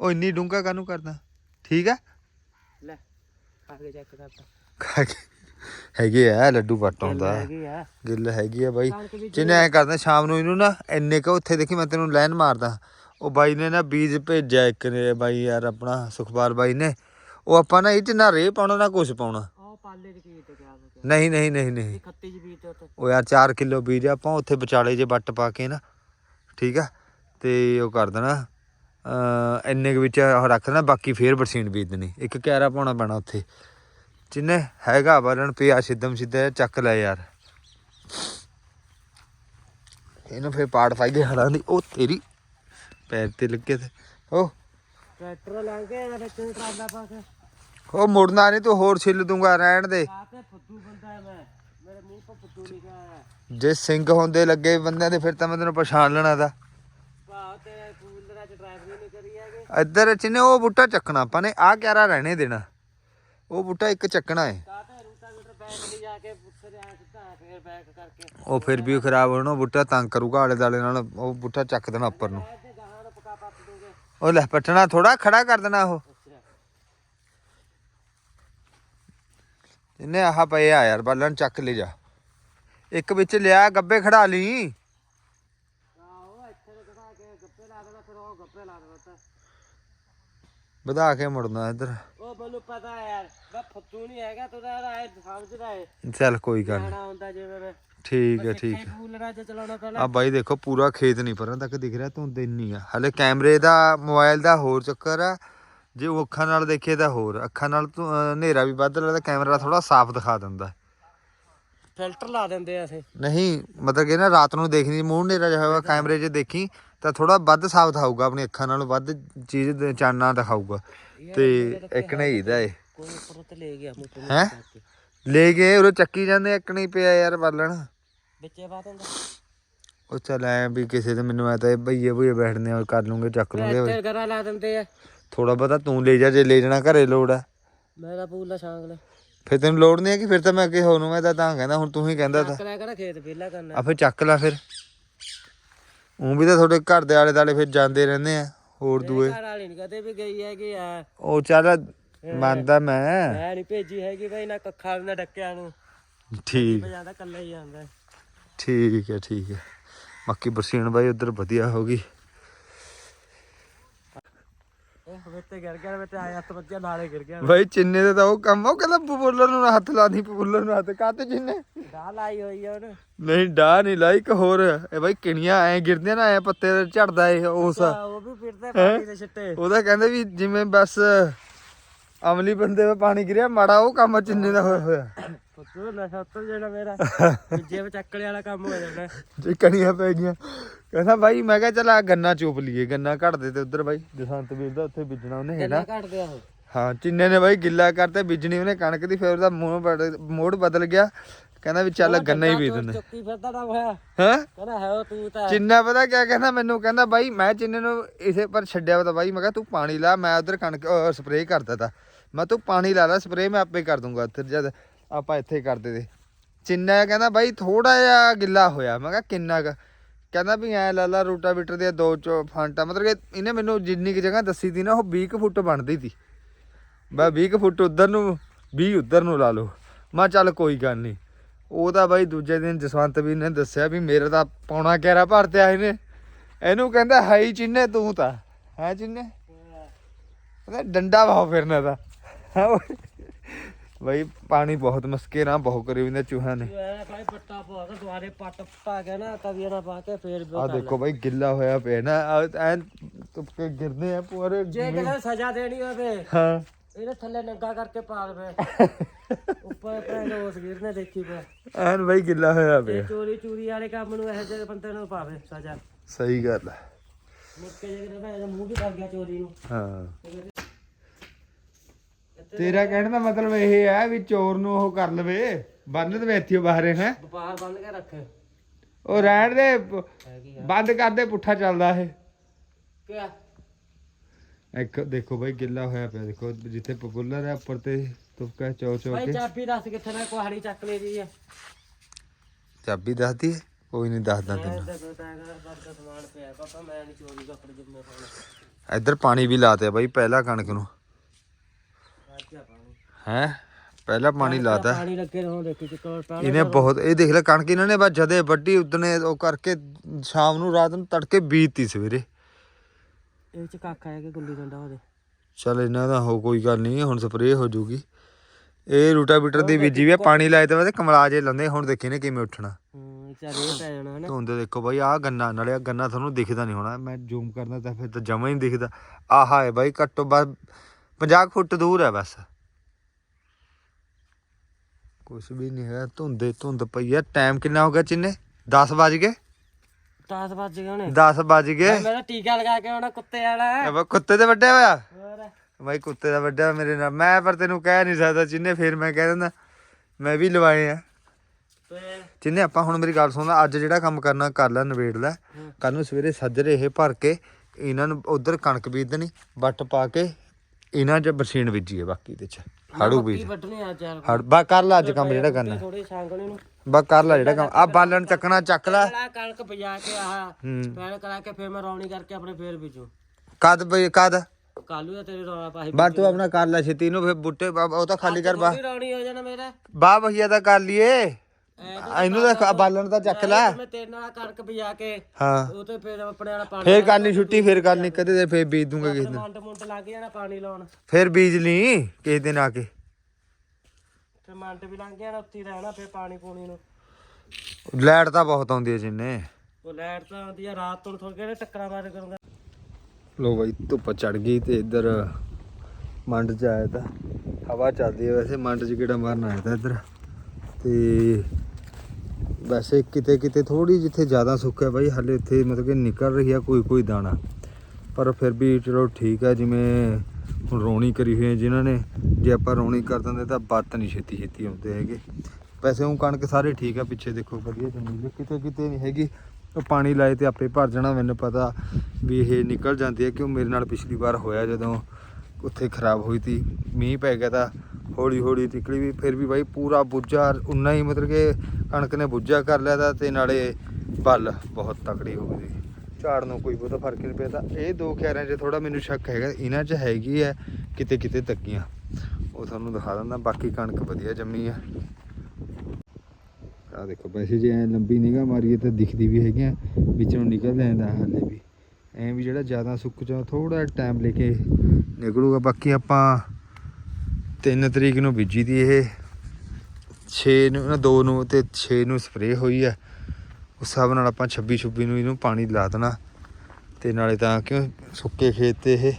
ਉਹ ਇੰਨੀ ਡੂੰਘਾ ਕਾਹਨੂੰ ਕਰਦਾ? ਠੀਕ ਆ ਲੈ ਆਗੇ ਚੈੱਕ ਕਰਤਾ। ਖਾ ਕੇ ਹੈਗੇ ਆ ਲੱਡੂ ਪੱਟ ਆਉਂਦਾ। ਹੈਗੀ ਆ। ਗਿੱਲ ਹੈਗੀ ਆ ਬਾਈ। ਜਿਹਨੇ ਐ ਕਰਦਾ ਸ਼ਾਮ ਨੂੰ ਇਹਨੂੰ ਨਾ ਇੰਨੇ ਕ ਉੱਥੇ ਦੇਖੀ ਮੈਂ ਤੈਨੂੰ ਲਾਈਨ ਮਾਰਦਾ। ਉਹ ਬਾਈ ਨੇ ਨਾ ਬੀਜ ਭੇਜਿਆ ਇੱਕ ਨੇ ਬਾਈ ਯਾਰ ਆਪਣਾ ਸੁਖਪਾਲ ਬਾਈ ਨੇ। ਉਹ ਆਪਾਂ ਨਾ ਇਹ ਚ ਨਾ ਰੇ ਪਾਉਣਾ ਨਾ ਕੁਝ ਪਾਉਣਾ। ਨਹੀਂ ਨਹੀਂ ਨਹੀਂ ਨਹੀਂ। ਉਹ ਯਾਰ 4 ਕਿਲੋ ਬੀਜ ਆਪਾਂ ਉੱਥੇ ਵਿਚਾਲੇ ਜੇ ਵੱਟ ਪਾ ਕੇ ਨਾ ਠੀਕ ਆ। ਤੇ ਉਹ ਕਰ ਦੇਣਾ ਅ ਇੰਨੇ ਕੁ ਵਿੱਚ ਰੱਖ ਦੇਣਾ ਬਾਕੀ ਫੇਰ ਬਰਸੀਨ ਬੀਜ ਦੇਣੀ ਇੱਕ ਕਿਆਰਾ ਪਾਉਣਾ ਪੈਣਾ ਉੱਥੇ। ਜਿੰਨੇ ਹੈਗਾ ਬਲਣ ਪਿਆ ਸਿੱਧਮ ਸਿੱਧਾ ਚੱਕ ਲੈ ਯਾਰ। ਇਹਨੂੰ ਫੇਰ ਪਾੜ ਪਾਈ ਦੇ ਹੜਾਂ ਦੀ। ਉਹ ਤੇਰੀ ਪੈਰ ਤੇ ਲੱਗੇ ਤੇ। ਉਹ ਟਰੈਕਟਰ ਲੰਘ ਕੇ ਇਹਦੇ ਵਿੱਚ ਨੂੰ ਟਰਾਲਾ ਪਾ ਕੇ। ਉਹ ਮੁੜਨਾ ਨਹੀਂ ਤੂੰ ਹੋਰ ਛਿੱਲ ਦੂੰਗਾ ਰਹਿਣ ਦੇ। ਆ ਤੇ ਫੁੱਦੂ ਬੰਦਾ ਹੈ ਮੈਂ। ਮੇਰੇ ਮੂੰਹ ਤੋਂ ਫੁੱਦੂ ਨਿਕਲਿਆ ਹੈ। ਜੇ ਸਿੰਘ ਹੁੰਦੇ ਲੱਗੇ ਬੰਦਿਆਂ ਦੇ ਫਿਰ ਤਾਂ ਮੈਂ ਤੈਨੂੰ ਪਛਾਣ ਲੈਣਾ ਦਾ ਤੇ ਕੂਲਰਾਂ ਚ ਡਰਾਈਵਰੀ ਨਹੀਂ ਕਰੀ ਹੈਗੇ। ਇੱਧਰ ਚਿੰਨੇ ਉਹ ਬੂਟਾ ਚੱਕਣਾ ਆਪਾਂ ਨੇ ਆਹ ਕਿਆਰਾ ਰਹਿਣੇ ਦੇਣਾ। ਉਹ ਬੂਟਾ ਇੱਕ ਚੱਕਣਾ ਹੈ ਉਹ ਫਿਰ ਵੀ ਖਰਾਬ ਹੋਣਾ, ਉਹ ਬੂਟਾ ਤੰਗ ਕਰੂਗਾ ਆਲੇ ਦਾਲੇ ਨਾਲ, ਉਹ ਬੂਟਾ ਚੱਕ ਦੇਣਾ ਉੱਪਰ ਨੂੰ। ਉਹ ਲੈ ਪੱਟਣਾ ਥੋੜਾ ਖੜਾ ਕਰ ਦੇਣਾ ਉਹ। ਇਹਨੇ ਆਹ ਪਏ ਆ ਯਾਰ ਬਾਲਣ ਚੱਕ ਲੈ ਜਾ। ਇੱਕ ਵਿੱਚ ਲਿਆ, ਗੱਬੇ ਖੜਾ ਲਈ। ਆਹੋ, ਇੱਥੇ ਤੇ ਕੇ ਗੱਪੇ ਲਾ ਦੇਣਾ, ਫਿਰ ਉਹ ਗੱਪੇ ਲਾ ਦੇਣਾ ਵਧਾ ਕੇ ਮੁੜਨਾ ਇੱਧਰ। ਉਹ ਮੈਨੂੰ ਪਤਾ ਹੈ ਯਾਰ ਮੈਂ ਫੱਤੂ ਨਹੀਂ ਹੈਗਾ ਤੂੰ ਤਾਂ ਇਹ ਸਮਝਦਾ ਹੈ ਚੱਲ ਕੋਈ ਗੱਲ ਨੀ। ਜਾਣਾ ਹੁੰਦਾ ਜਿਵੇਂ ਮੈਂ। ਠੀਕ ਹੈ ਠੀਕ ਸਿੱਖੇ ਕੂਲਰਾਂ ਚ ਚਲਾਉਣਾ ਪਹਿਲਾਂ। ਆ ਬਾਈ ਦੇਖੋ ਪੂਰਾ ਖੇਤ ਨਹੀਂ ਪਰਾਂ ਤੱਕ ਦਿਖ ਰਿਹਾ ਧੁੰਦ ਇੰਨੀ ਆ। ਹਲੇ ਕੈਮਰੇ ਦਾ ਮੋਬਾਈਲ ਦਾ ਹੋਰ ਚੱਕਰ ਆ। ਜੇ ਉਹ ਅੱਖਾਂ ਨਾਲ ਦੇਖੇ ਤਾਂ ਹੋਰ ਅੱਖਾਂ ਨਾਲ ਧੁ- ਅਹ ਹਨੇਰਾ ਵੀ ਵੱਧ ਲੱਗਦਾ ਕੈਮਰਾ ਥੋੜਾ ਸਾਫ਼ ਦਿਖਾ ਦਿੰਦਾ। ਫਿਲਟਰ ਲਾ ਦਿੰਦੇ ਆ ਅਸੀਂ। ਨਹੀਂ ਮਤਲਬ ਕਿ ਨਾ ਰਾਤ ਨੂੰ ਦੇਖਣੀ ਮੂੰਹ ਹਨੇਰਾ ਜਿਹਾ ਹੋਇਆ ਕੈਮਰੇ 'ਚ ਦੇਖੀ ਤਾਂ ਥੋੜਾ ਵੱਧ ਸਾਫ਼ ਦਿਖਾਊਗਾ ਆਪਣੀ ਅੱਖਾਂ ਨਾਲੋਂ ਵੱਧ ਚੀਜ਼ ਦੇ ਚਾਨਣਾ ਦਿਖਾਊਗਾ। ਤੇ ਇੱਕ ਨਹੀਂ ਇਹਦਾ ਏ ਕੋਈ ਉੱਪਰ ਤੇ ਲੈ ਗਿਆ ਮੋਟਰ ਹੈਂ? ਲੈ ਗਏ ਉਹ ਚੱਕੀ ਜਾਂਦੇ ਇੱਕ ਨਹੀਂ ਪਿਆ ਯਾਰ ਬਾਲਣ। ਵਿੱਚੇ ਬਾਤ ਹੁੰਦਾ ਉਹ ਚੱਲ ਐ ਵੀ ਕਿਸੇ ਦੇ ਮੈਨੂੰ ਐ ਤਾਂ ਇਹ ਭਈਏ ਭਈਏ ਬੈਠਦੇ ਆ ਕਰ ਲੂੰਗੇ ਚੱਕ ਲੂੰਗੇ ਇੱਥੇ ਗਰਾ ਲਾ ਦਿੰਦੇ ਆ। ਥੋੜਾ ਬਹੁਤਾ ਤੂੰ ਲੈ ਜਾ ਜੇ ਲੈ ਜਾਣਾ ਘਰੇ ਲੋੜ ਆ। ਮੈਂ ਤਾਂ ਪੂਲਾ ਛਾਂਗ ਲੈ। ਫਿਰ ਤੈਨੂੰ ਲੋੜ ਨਹੀਂ ਹੈ ਕਿ ਫਿਰ ਤਾਂ ਮੈਂ ਅੱਗੇ ਹੋਣੂ ਮੈਂ ਤਾਂ ਤਾਂ ਕਹਿੰਦਾ ਹੁਣ ਤੂੰ ਹੀ ਕਹਿੰਦਾ ਤਾਂ। ਚੱਕ ਲੈ ਕਰਾ ਖੇਤ ਵਿਹਲਾ ਕਰਨਾ। ਆ ਫਿਰ ਚੱਕ ਲੈ ਫਿਰ। ਉਹ ਵੀ ਤਾਂ ਤੁਹਾਡੇ ਘਰ ਦੇ ਆਲੇ ਦਾਲੇ ਫਿਰ ਜਾਂਦੇ ਰਹਿੰਦੇ ਆ ਹੋਰ ਦੂਏ। ਘਰ ਵਾਲੀ ਨਹੀਂ ਕਦੇ ਵੀ ਗਈ ਆ ਉਹ ਚੱਲ ਮੰਨਦਾ ਮੈਂ। ਮੈਂ ਨਹੀਂ ਭੇਜੀ ਹੈਗੀ ਬਈ ਨਾ ਕੱਖਾ ਨਾ ਡੱਕਿਆਂ ਨੂੰ। ਠੀਕ। ਭਜਾਦਾ ਕੱਲਾ ਹੀ ਜਾਂਦਾ। ਠੀਕ ਹੈ ਠੀਕ ਹੈ। ਮੱਕੀ ਬਰਸੀਨ ਬਾਈ ਉਧਰ ਵਧੀਆ ਹੋ ਗਈ। ਇਹ ਵਿੱਤੇ ਗਿਰ ਗਿਆ ਵਿੱਤੇ ਆਇਆ ਹੱਥ ਵੱਜਿਆ ਨਾਲੇ ਗਿਰ ਗਿਆ। ਬਾਈ ਚਿੰਨੇ ਦਾ ਤਾਂ ਉਹ ਕੰਮ ਆ, ਉਹ ਕਹਿੰਦਾ ਪਪੂਲਰ ਨੂੰ ਹੱਥ ਲਾ ਦੀ ਪਪੂਲਰ ਨੂੰ ਹੱਥ। ਕਾਤੇ ਚਿੰਨੇ? ਡਾ ਲਾਈ ਹੋਈ ਆ ਉਹਨੇ। ਨਹੀਂ ਡਾ ਨਹੀਂ ਲਾਈ ਇੱਕ ਹੋਰ। ਇਹ ਬਾਈ ਕਿਣੀਆਂ ਐ ਗਿਰਦੀਆਂ ਨਾ ਐ ਪੱਤੇ ਤੇ ਝੜਦਾ ਇਹ ਉਸ ਆ, ਉਹ ਵੀ ਫਿਰਦਾ ਪਾਣੀ ਦੇ ਛਿੱਟੇ। ਉਹਦਾ ਕਹਿੰਦੇ ਵੀ ਜਿਵੇਂ ਬਸ ਅਮਲੀ ਬੰਦੇ 'ਤੇ ਪਾਣੀ ਗਿਰਿਆ ਮਾੜਾ ਉਹ ਕੰਮ ਚਿੰਨੇ ਦਾ ਹੋਇਆ ਹੋਇਆ। ਪੁੱਤੂ ਨਸ਼ਾ ਉੱਤਰ ਜਾਣਾ ਮੇਰਾ। ਜੇ ਚੱਕਲੇ ਵਾਲਾ ਕੰਮ ਹੋ ਜਾਣਾ। ਜੇ ਕਣੀਆਂ ਪੈ ਗਈਆਂ। ਕਹਿੰਦਾ ਬਾਈ ਮੈਂ ਕਿਹਾ ਚੱਲ ਆ ਗੰਨਾ ਚੋਪ ਲਈਏ ਗੰਨਾ ਘੜ ਦੇ ਤੇ ਉਧਰ ਬਾਈ। ਜਸਵੰਤ ਵੀਰ ਦਾ ਉੱਥੇ ਬੀਜਣਾ ਉਹਨੇ ਹੈਨਾ ਕਿੰਨਾ ਘਟਦੇ ਆ ਉਹ। ਹਾਂ ਚਿੰਨੇ ਨੇ ਬਾਈ ਗਿੱਲਾ ਕਰਤੇ ਬੀਜਣੀ ਉਹਨੇ ਕਣਕ ਦੀ ਫਿਰ ਉਹਦਾ ਮੂੰਹ ਬੜ- ਮੋੜ ਬਦਲ ਗਿਆ। ਕਹਿੰਦਾ ਵੀ ਚੱਲ ਗੰਨਾ ਹੀ ਬੀਜ ਦਿੰਦੇ। ਚੁੱਕੀ ਫਿਰਦਾ ਤਾਂ ਹੋਇਆ। ਹਾਂ? ਕਹਿੰਦਾ ਹੈ ਉਹ ਤੂੰ ਤਾਂ। ਚਿੰਨਾ ਪਤਾ ਕਿਆ ਕਹਿੰਦਾ ਮੈਨੂੰ? ਕਹਿੰਦਾ ਬਾਈ ਮੈਂ ਚਿੰਨੇ ਨੂੰ ਇਸੇ ਪਰ ਛੱਡਿਆ ਪਤਾ ਬਾਈ ਮੈਂ ਕਿਹਾ ਤੂੰ ਪਾਣੀ ਲਾ ਮੈਂ ਉਧਰ ਕਣਕ ਸਪਰੇਅ ਕਰਦਾ ਤਾ। ਮੈਂ ਤੂੰ ਪਾਣੀ ਲਾ ਲੈ ਸਪਰੇਅ ਮੈਂ ਆਪੇ ਕਰ ਦੂੰਗਾ ਉੱਥੇ ਜਦ ਆਪਾਂ ਇੱਥੇ ਕਰਦੇ ਤੇ। ਚਿੰਨਾ ਕਹਿੰਦਾ ਬਾਈ ਥੋੜਾ ਜਿਹਾ ਗਿੱਲਾ ਹੋਇਆ। ਮੈਂ ਕਿਹਾ ਕਿੰਨਾ ਕੁ ਕਹਿੰਦਾ ਵੀ ਐ ਲਾ ਲਾ ਰੂਟਾਵੀਟਰ ਦੇ ਦੋ ਚੋ ਫਾਂਟਾ, ਮਤਲਬ ਕਿ ਇਹਨੇ ਮੈਨੂੰ ਜਿੰਨੀ ਕੁ ਜਗ੍ਹਾ ਦੱਸੀ ਤੀ ਨਾ, ਉਹ 20 ਕੁ ਫੁੱਟ ਬਣਦੀ ਤੀ ਬਾ 20 ਕੁ ਫੁੱਟ ਉਧਰ ਨੂੰ 20 ਉਧਰ ਨੂੰ ਲਾ ਲਓ। ਮੈਂ ਕਿਹਾ ਚੱਲ ਕੋਈ ਗੱਲ ਨਹੀਂ ਉਹ ਤਾਂ ਬਾਈ ਦੂਜੇ ਦਿਨ ਜਸਵੰਤ ਵੀਰ ਨੇ ਦੱਸਿਆ ਵੀ ਮੇਰਾ ਤਾਂ ਪੌਣਾ ਕਹਿਰਾ ਭਰਤਿਆ ਇਹਨੇ ਇਹਨੂੰ ਕਹਿੰਦਾ ਹਾਈ ਚਿੰਨੇ ਤੂੰ ਤਾਂ। ਹੈ ਚਿੰਨੇ ਕਹਿੰਦਾ, ਡੰਡਾ ਵਾਹ ਫਿਰਨਾ ਦਾ। ਬਾਈ ਪਾਣੀ ਬਹੁਤ ਮਸਕੇ ਨਾ ਬਹੁਤ ਕਰੀ ਵਿੰਦਾ ਚੂਹਾਂ ਨੇ। ਤੂੰ ਐ ਭਾਈ ਪੱਟਾ ਪਾ ਕੇ ਦੁਆਰੇ ਪੱਟ ਪਾ ਕੇ ਨਾ ਤਵੀਆਂ ਨਾਲ ਪਾ ਕੇ ਫੇਰ ਵੀ ਆ ਦੇਖੋ ਬਾਈ ਗਿੱਲਾ ਹੋਇਆ ਪਿਆ ਨਾ ਐ ਤੁਪਕੇ ਗਿਰਦੇ ਆ ਪੂਰੇ ਜੇ ਕਿਤੇ ਸਜ਼ਾ ਦੇਣੀ ਹੋਵੇ ਹਾਂ। ਇਹਨੇ ਥੱਲੇ ਨੰਗਾ ਕਰਕੇ ਪਾ ਦੇਵੇ। ਉੱਪਰ ਭੈਣ ਉਸ ਵੀਰ ਨੇ ਦੇਖੀ ਪਿਆ ਐਨ ਬਾਈ ਗਿੱਲਾ ਹੋਇਆ ਪਿਆ। ਚੋਰੀ ਚੂਰੀ ਵਾਲੇ ਕੰਮ ਨੂੰ ਇਹੋ ਜਿਹੇ ਬੰਦੇ ਨੂੰ ਪਾਵੇ ਸਜ਼ਾ। ਸਹੀ ਗੱਲ ਹੈ ਮੁੜ ਕੇ ਜੇ ਮੂੰਹ ਵੀ ਲੱਗ ਗਿਆ ਚੋਰੀ ਨੂੰ। ਹਾਂ। ਤੇਰਾ ਕਹਿਣ ਦਾ ਮਤਲਬ ਇਹ ਹੈ ਵੀ ਚੋਰ ਨੂੰ ਉਹ ਕਰ ਲਵੇ ਬੰਨ ਦੇ ਇੱਥੇ ਬਾਹਰੇ ਹੈ? ਵਪਾਰ ਬੰਨ ਕੇ ਰੱਖੇ। ਉਹ ਰਹਿਣ ਦੇ ਹੈਗੀ ਆ? ਬੰਦ ਕਰ ਦੇ ਪੁੱਠਾ ਚੱਲਦਾ ਇਹ। ਕਿਆ? ਇੱਕ ਦੇਖੋ ਬਾਈ ਗਿੱਲਾ ਹੋਇਆ ਪਿਆ ਦੇਖੋ ਜਿੱਥੇ ਪਪੂਲਰ ਹੈ ਉੱਪਰ ਤੇ ਤੁਪਕਾ ਚੋ ਚੋ ਭਾਈ ਕੇ। ਚਾਬੀ ਦੱਸ ਕਿੱਥੇ ਨਾ ਕੁਹਾੜੀ ਚੱਕ ਲਈ ਦੀ ਹੈ ਚਾਬੀ ਦੱਸਦੀ ਕੋਈ ਨਹੀਂ ਦੱਸਦਾ ਮੈਂ ਤੈਨੂੰ। ਇੱਧਰ ਦੋ ਟਾਂਗਾ ਦਾ ਸਮਾਨ ਪਿਆ ਪਾਪਾ ਮੈਂ ਨਹੀਂ ਚੋਰੀ ਕੱਪੜੇ ਜਿੰਨੇ ਪਾਉਣੇ। ਇੱਧਰ ਪਾਣੀ ਵੀ ਲਾਤੇ ਬਾਈ ਪਹਿਲਾ ਕਣਕ ਨੂੰ। ਹੈ? ਪਹਿਲਾ ਪਾਣੀ ਲਾਤਾ। ਪਾਣੀ ਲੱਗੇ ਰਹੋ ਦੇਖੀ ਕੋਲ ਪਾਣੀ ਇਹਨੇ ਬਹੁਤ ਇਹ ਦੇਖ ਲੈ ਕਣਕ ਇਹਨਾਂ ਨੇ ਬਸ ਜਦੇ ਵੱਡੀ ਉਦਨੇ ਉਹ ਕਰਕੇ ਸ਼ਾਮ ਨੂੰ ਰਾਤ ਨੂੰ ਤੜਕੇ ਬੀਜਤੀ ਸਵੇਰੇ। ਇਹ ਚ ਕਾਕਾ ਹੈ ਕਿ ਗੁੱਲੀ ਡੰਡਾ ਉਹਦੇ? ਚਲ ਇਹਨਾਂ ਦਾ ਹੋ ਕੋਈ ਗੱਲ ਨਹੀਂ ਹੁਣ ਸਪਰੇਅ ਹੋ ਜੂਗੀ। ਇਹ ਰੂਟਾਵੀਟਰ ਦੀ ਬੀਜੀ ਵੀ ਆ, ਪਾਣੀ ਲਾਏ ਤੇ ਬਾਅਦ ਕਮਲਾ ਜੇ ਲੰਦੇ ਹੁਣ ਦੇਖੀ ਨੇ ਕਿਵੇਂ ਉੱਠਣਾ। ਹੂੰ ਚਾਰੇ ਪੈ ਜਾਣਾ ਹਨਾ? ਧੁੰਦ ਦੇਖੋ ਬਾਈ ਆਹ ਗੰਨਾ ਨਾਲੇ ਆਹ ਗੰਨਾ ਤੁਹਾਨੂੰ ਦਿਖਦਾ ਨਹੀਂ ਹੋਣਾ। ਮੈਂ ਜ਼ੂਮ ਕਰਦਾ ਤਾਂ ਫਿਰ ਤਾਂ ਜਮਾ ਹੀ ਨਹੀਂ ਦਿਖਦਾ। ਆਹ ਹੈ ਬਾਈ ਘੱਟੋ ਬਸ 50 ਫੁੱਟ ਦੂਰ ਹੈ ਬਸ। ਕੁਛ ਵੀ ਨਹੀਂ ਹੈਗਾ ਧੁੰਦੇ ਧੁੰਦ ਪਈ ਆ। ਟਾਈਮ ਕਿੰਨਾ ਹੋ ਗਿਆ ਚਿੰਨੇ? 10 ਵੱਜ ਗਏ? 10 ਵੱਜ ਗਏ ਉਹਨੇ 10 ਵੱਜ ਗਏ? ਮੇਰਾ ਟੀਕਾ ਲਗਾ ਕੇ ਆਉਣਾ ਕੁੱਤੇ ਵਾਲਾ। ਵਾ ਕੁੱਤੇ ਤੇ ਵੱਡਿਆ ਹੋਇਆ? ਹੋਰ? ਬਾਈ ਕੁੱਤੇ ਦਾ ਵੱਡਿਆ ਮੇਰੇ ਨਾਲ। ਮੈਂ ਪਰ ਤੈਨੂੰ ਕਹਿ ਨਹੀਂ ਸਕਦਾ ਚਿੰਨੇ ਫਿਰ ਮੈਂ ਕਹਿ ਦਿੰਦਾ ਮੈਂ ਵੀ ਲਵਾਏ ਆ। ਤੇ ਚਿੰਨੇ ਆਪਾਂ ਹੁਣ ਮੇਰੀ ਗੱਲ ਸੁਣ ਅੱਜ ਜਿਹੜਾ ਕੰਮ ਕਰਨਾ ਕਰ ਲੈ ਨਵੇੜ ਲੈ। ਕੱਲ ਨੂੰ ਸਵੇਰੇ ਸੱਜਰੇ ਇਹ ਭਰ ਕੇ ਇਹਨਾਂ ਨੂੰ ਉਧਰ ਕਣਕ ਬੀਜ ਦੇਣੀ ਵੱਟ ਪਾ ਕੇ ਇਹਨਾਂ 'ਚ ਬਰਸੀਨ ਬੀਜੀਏ ਬਾਕੀ ਦੇ 'ਚ। ਹਾੜੂ ਬੀਜ। ਵੱਢਣੇ ਆ ਚਾਰ ਹੜ ਬਾ ਕਰ ਲੈ ਅੱਜ ਕੰਮ ਜਿਹੜਾ ਕਰਨਾ। ਥੋੜੇ ਛਾਂਗਣੇ ਨੂੰ। ਬਾ ਕਰ ਲੈ ਜਿਹੜਾ ਕੰਮ। ਆ ਬਾਲਣ ਚੱਕਣਾ ਚੱਕ ਲੈ। ਕਣਕ ਬਜਾ ਕੇ ਆਹ ਹੂੰ। ਪੈਣ ਕਰਾ ਕੇ ਫੇਰ ਮੈਂ ਰੌਣੀ ਕਰਕੇ ਆਪਣੇ ਫੇਰ ਬੀਜੂ। ਕਦ ਬਈ ਕਦ? ਕਾਲੂ ਦਾ ਤੇਰੇ ਰੌਲਾ ਪਾਹੀ ਬਾ ਤੂੰ ਆਪਣਾ ਕਰ ਲੈ ਛੇਤੀ ਨੂੰ ਫਿਰ ਬੁੱਟੇ ਉਹ ਤਾਂ ਖਾਲੀ ਕਰ ਬਾ। ਰੌਣੀ ਹੋ ਜਾਣਾ ਮੇਰਾ। ਬਾ ਭਈਆ ਦਾ ਕਰ ਲਈਏ। ਇਹਨੂੰ ਤਾਂ ਬਾਲਣ ਤਾਂ ਚੱਕ ਲੈ ਮੈਂ ਤੇਰੇ ਨਾਲ ਕਣਕ ਬਜਾ ਕੇ ਹਾਂ। ਉਹ ਤੇ ਫੇਰ ਆਪਣੇ ਵਾਲਾ ਪਾਣੀ ਫੇਰ ਕਰਨੀ ਛੁੱਟੀ ਫੇਰ ਕਰਨੀ ਕਦੇ ਤੇ ਫੇਰ ਬੀਜ ਦੂੰਗਾ ਕਿਸੇ ਦਿਨ। ਮੰਡ ਮੁੰਡ ਲੱਗ ਜਾਣਾ ਪਾਣੀ ਲਾਉਣ। ਫੇਰ ਬੀਜ ਲਈ ਕਿਸੇ ਦਿਨ ਆ ਕੇ। ਫਿਰ ਮੰਡ ਵੀ ਲੰਘ ਜਾਣਾ ਉੱਥੇ ਹੀ ਰਹਿਣਾ ਫੇਰ ਪਾਣੀ ਪੂਣੀ ਨੂੰ। ਲਾਈਟ ਤਾਂ ਬਹੁਤ ਆਉਂਦੀ ਹੈ ਜਿੰਨੇ। ਉਹ ਲਾਈਟ ਤਾਂ ਆਉਂਦੀ ਆ ਰਾਤ ਤੋਂ ਥੋੜੇ ਕਿਹੜੇ ਟੱਕਰਾਂ ਮਾਰੇ ਕਰੂੰਗਾ ਲੋ ਬਾਈ ਧੁੱਪ ਚੜ ਗਈ ਤੇ ਇੱਧਰ ਮੰਡ ਚ ਆਇਆ ਤਾਂ ਹਵਾ ਚੱਲਦੀ ਹੈ ਵੈਸੇ ਮੰਡ ਚ ਕਿਹੜਾ ਮਾਰਨ ਆਇਆ ਤਾਂ ਇੱਧਰ। ਤੇ ਵੈਸੇ ਕਿਤੇ ਕਿਤੇ ਥੋੜੀ ਜਿੱਥੇ ਜ਼ਿਆਦਾ ਸੁੱਕ ਹੈ ਬਾਈ, ਹਲੇ ਇੱਥੇ ਮਤਲਬ ਕਿ ਨਿਕਲ ਰਹੀ ਆ ਕੋਈ ਕੋਈ ਦਾਣਾ। ਪਰ ਫਿਰ ਵੀ ਚਲੋ ਠੀਕ ਹੈ ਜਿਵੇਂ ਹੁਣ ਰੋਣੀ ਕਰੀ ਹੋਈ ਹੈ ਜਿਨ੍ਹਾਂ ਨੇ, ਜੇ ਆਪਾਂ ਰੋਣੀ ਕਰ ਦਿੰਦੇ ਤਾਂ ਬੱਤ ਨਹੀਂ ਛੇਤੀ ਛੇਤੀ ਆਉਂਦੇ ਹੈਗੇ। ਵੈਸੇ ਉਹ ਕਣਕ ਸਾਰੇ ਠੀਕ ਆ, ਪਿੱਛੇ ਦੇਖੋ ਵਧੀਆ ਜੰਮੀ ਕਿਤੇ ਕਿਤੇ ਨਹੀਂ ਹੈਗੀ। ਉਹ ਪਾਣੀ ਲਾਏ ਤੇ ਆਪੇ ਭਰ ਜਾਣਾ, ਮੈਨੂੰ ਪਤਾ ਵੀ ਇਹ ਨਿਕਲ ਜਾਂਦੀ ਹੈ ਕਿਉਂ ਮੇਰੇ ਨਾਲ ਪਿਛਲੀ ਵਾਰ ਹੋਇਆ ਜਦੋਂ ਉੱਥੇ ਖਰਾਬ ਹੋਈ ਤੀ। ਮੀਂਹ ਪੈ ਗਿਆ ਤਾਂ ਹੌਲੀ ਹੌਲੀ ਨਿਕਲੀ ਵੀ, ਫਿਰ ਵੀ ਬਾਈ ਪੂਰਾ ਬੁੱਝਾ ਉਨਾ ਹੀ ਮਤਲਬ ਕਿ ਕਣਕ ਨੇ ਬੁੱਝਾ ਕਰ ਲਿਆ ਤਾ ਤੇ ਨਾਲੇ ਬੱਲ ਬਹੁਤ ਤਕੜੀ ਹੋ ਗਈ ਸੀ। ਝਾੜ ਨੂੰ ਕੋਈ ਬਹੁਤਾ ਫ਼ਰਕ ਨਹੀਂ ਪਿਆ ਤਾਂ ਇਹ ਦੋ ਖਿਆਰਿਆਂ 'ਚ ਥੋੜਾ ਮੈਨੂੰ ਸ਼ੱਕ ਹੈਗਾ, ਇਹਨਾਂ 'ਚ ਹੈਗੀ ਹੈ ਕਿਤੇ ਕਿਤੇ ਤੱਕੀਆਂ। ਉਹ ਤੁਹਾਨੂੰ ਦਿਖਾ ਦਿੰਦਾ, ਬਾਕੀ ਕਣਕ ਵਧੀਆ ਜੰਮੀ ਆ। ਆ ਦੇਖੋ, ਵੈਸੇ ਜੇ ਐ ਲੰਬੀ ਨਿਗਾਹ ਮਾਰੀਏ ਤਾਂ ਦਿਖਦੀ ਵੀ ਹੈਗੀਆਂ ਵਿੱਚੋਂ ਨਿਕਲ ਜਾਂਦਾ ਹਾਲੇ ਵੀ। ਐ ਵੀ ਜਿਹੜਾ ਜ਼ਿਆਦਾ ਸੁੱਕ ਜਾ ਥੋੜਾ ਟਾਈਮ ਲੈ ਕੇ ਨਿਕਲੂਗਾ। ਬਾਕੀ ਆਪਾਂ 3 ਤਰੀਕ ਨੂੰ ਬੀਜੀ ਦੀ ਇਹ। 6 ਨੂੰ, ਨਾ 2 ਨੂੰ ਤੇ 6 ਨੂੰ ਸਪਰੇਅ ਹੋਈ ਆ। ਉਸ ਹਿਸਾਬ ਨਾਲ ਆਪਾਂ 26 26 ਨੂੰ ਇਹਨੂੰ ਪਾਣੀ ਲਾ ਦੇਣਾ। ਤੇ ਨਾਲੇ ਤਾਂ ਕਿਉਂ ਸੁੱਕੇ ਖੇਤ ਤੇ ਇਹ।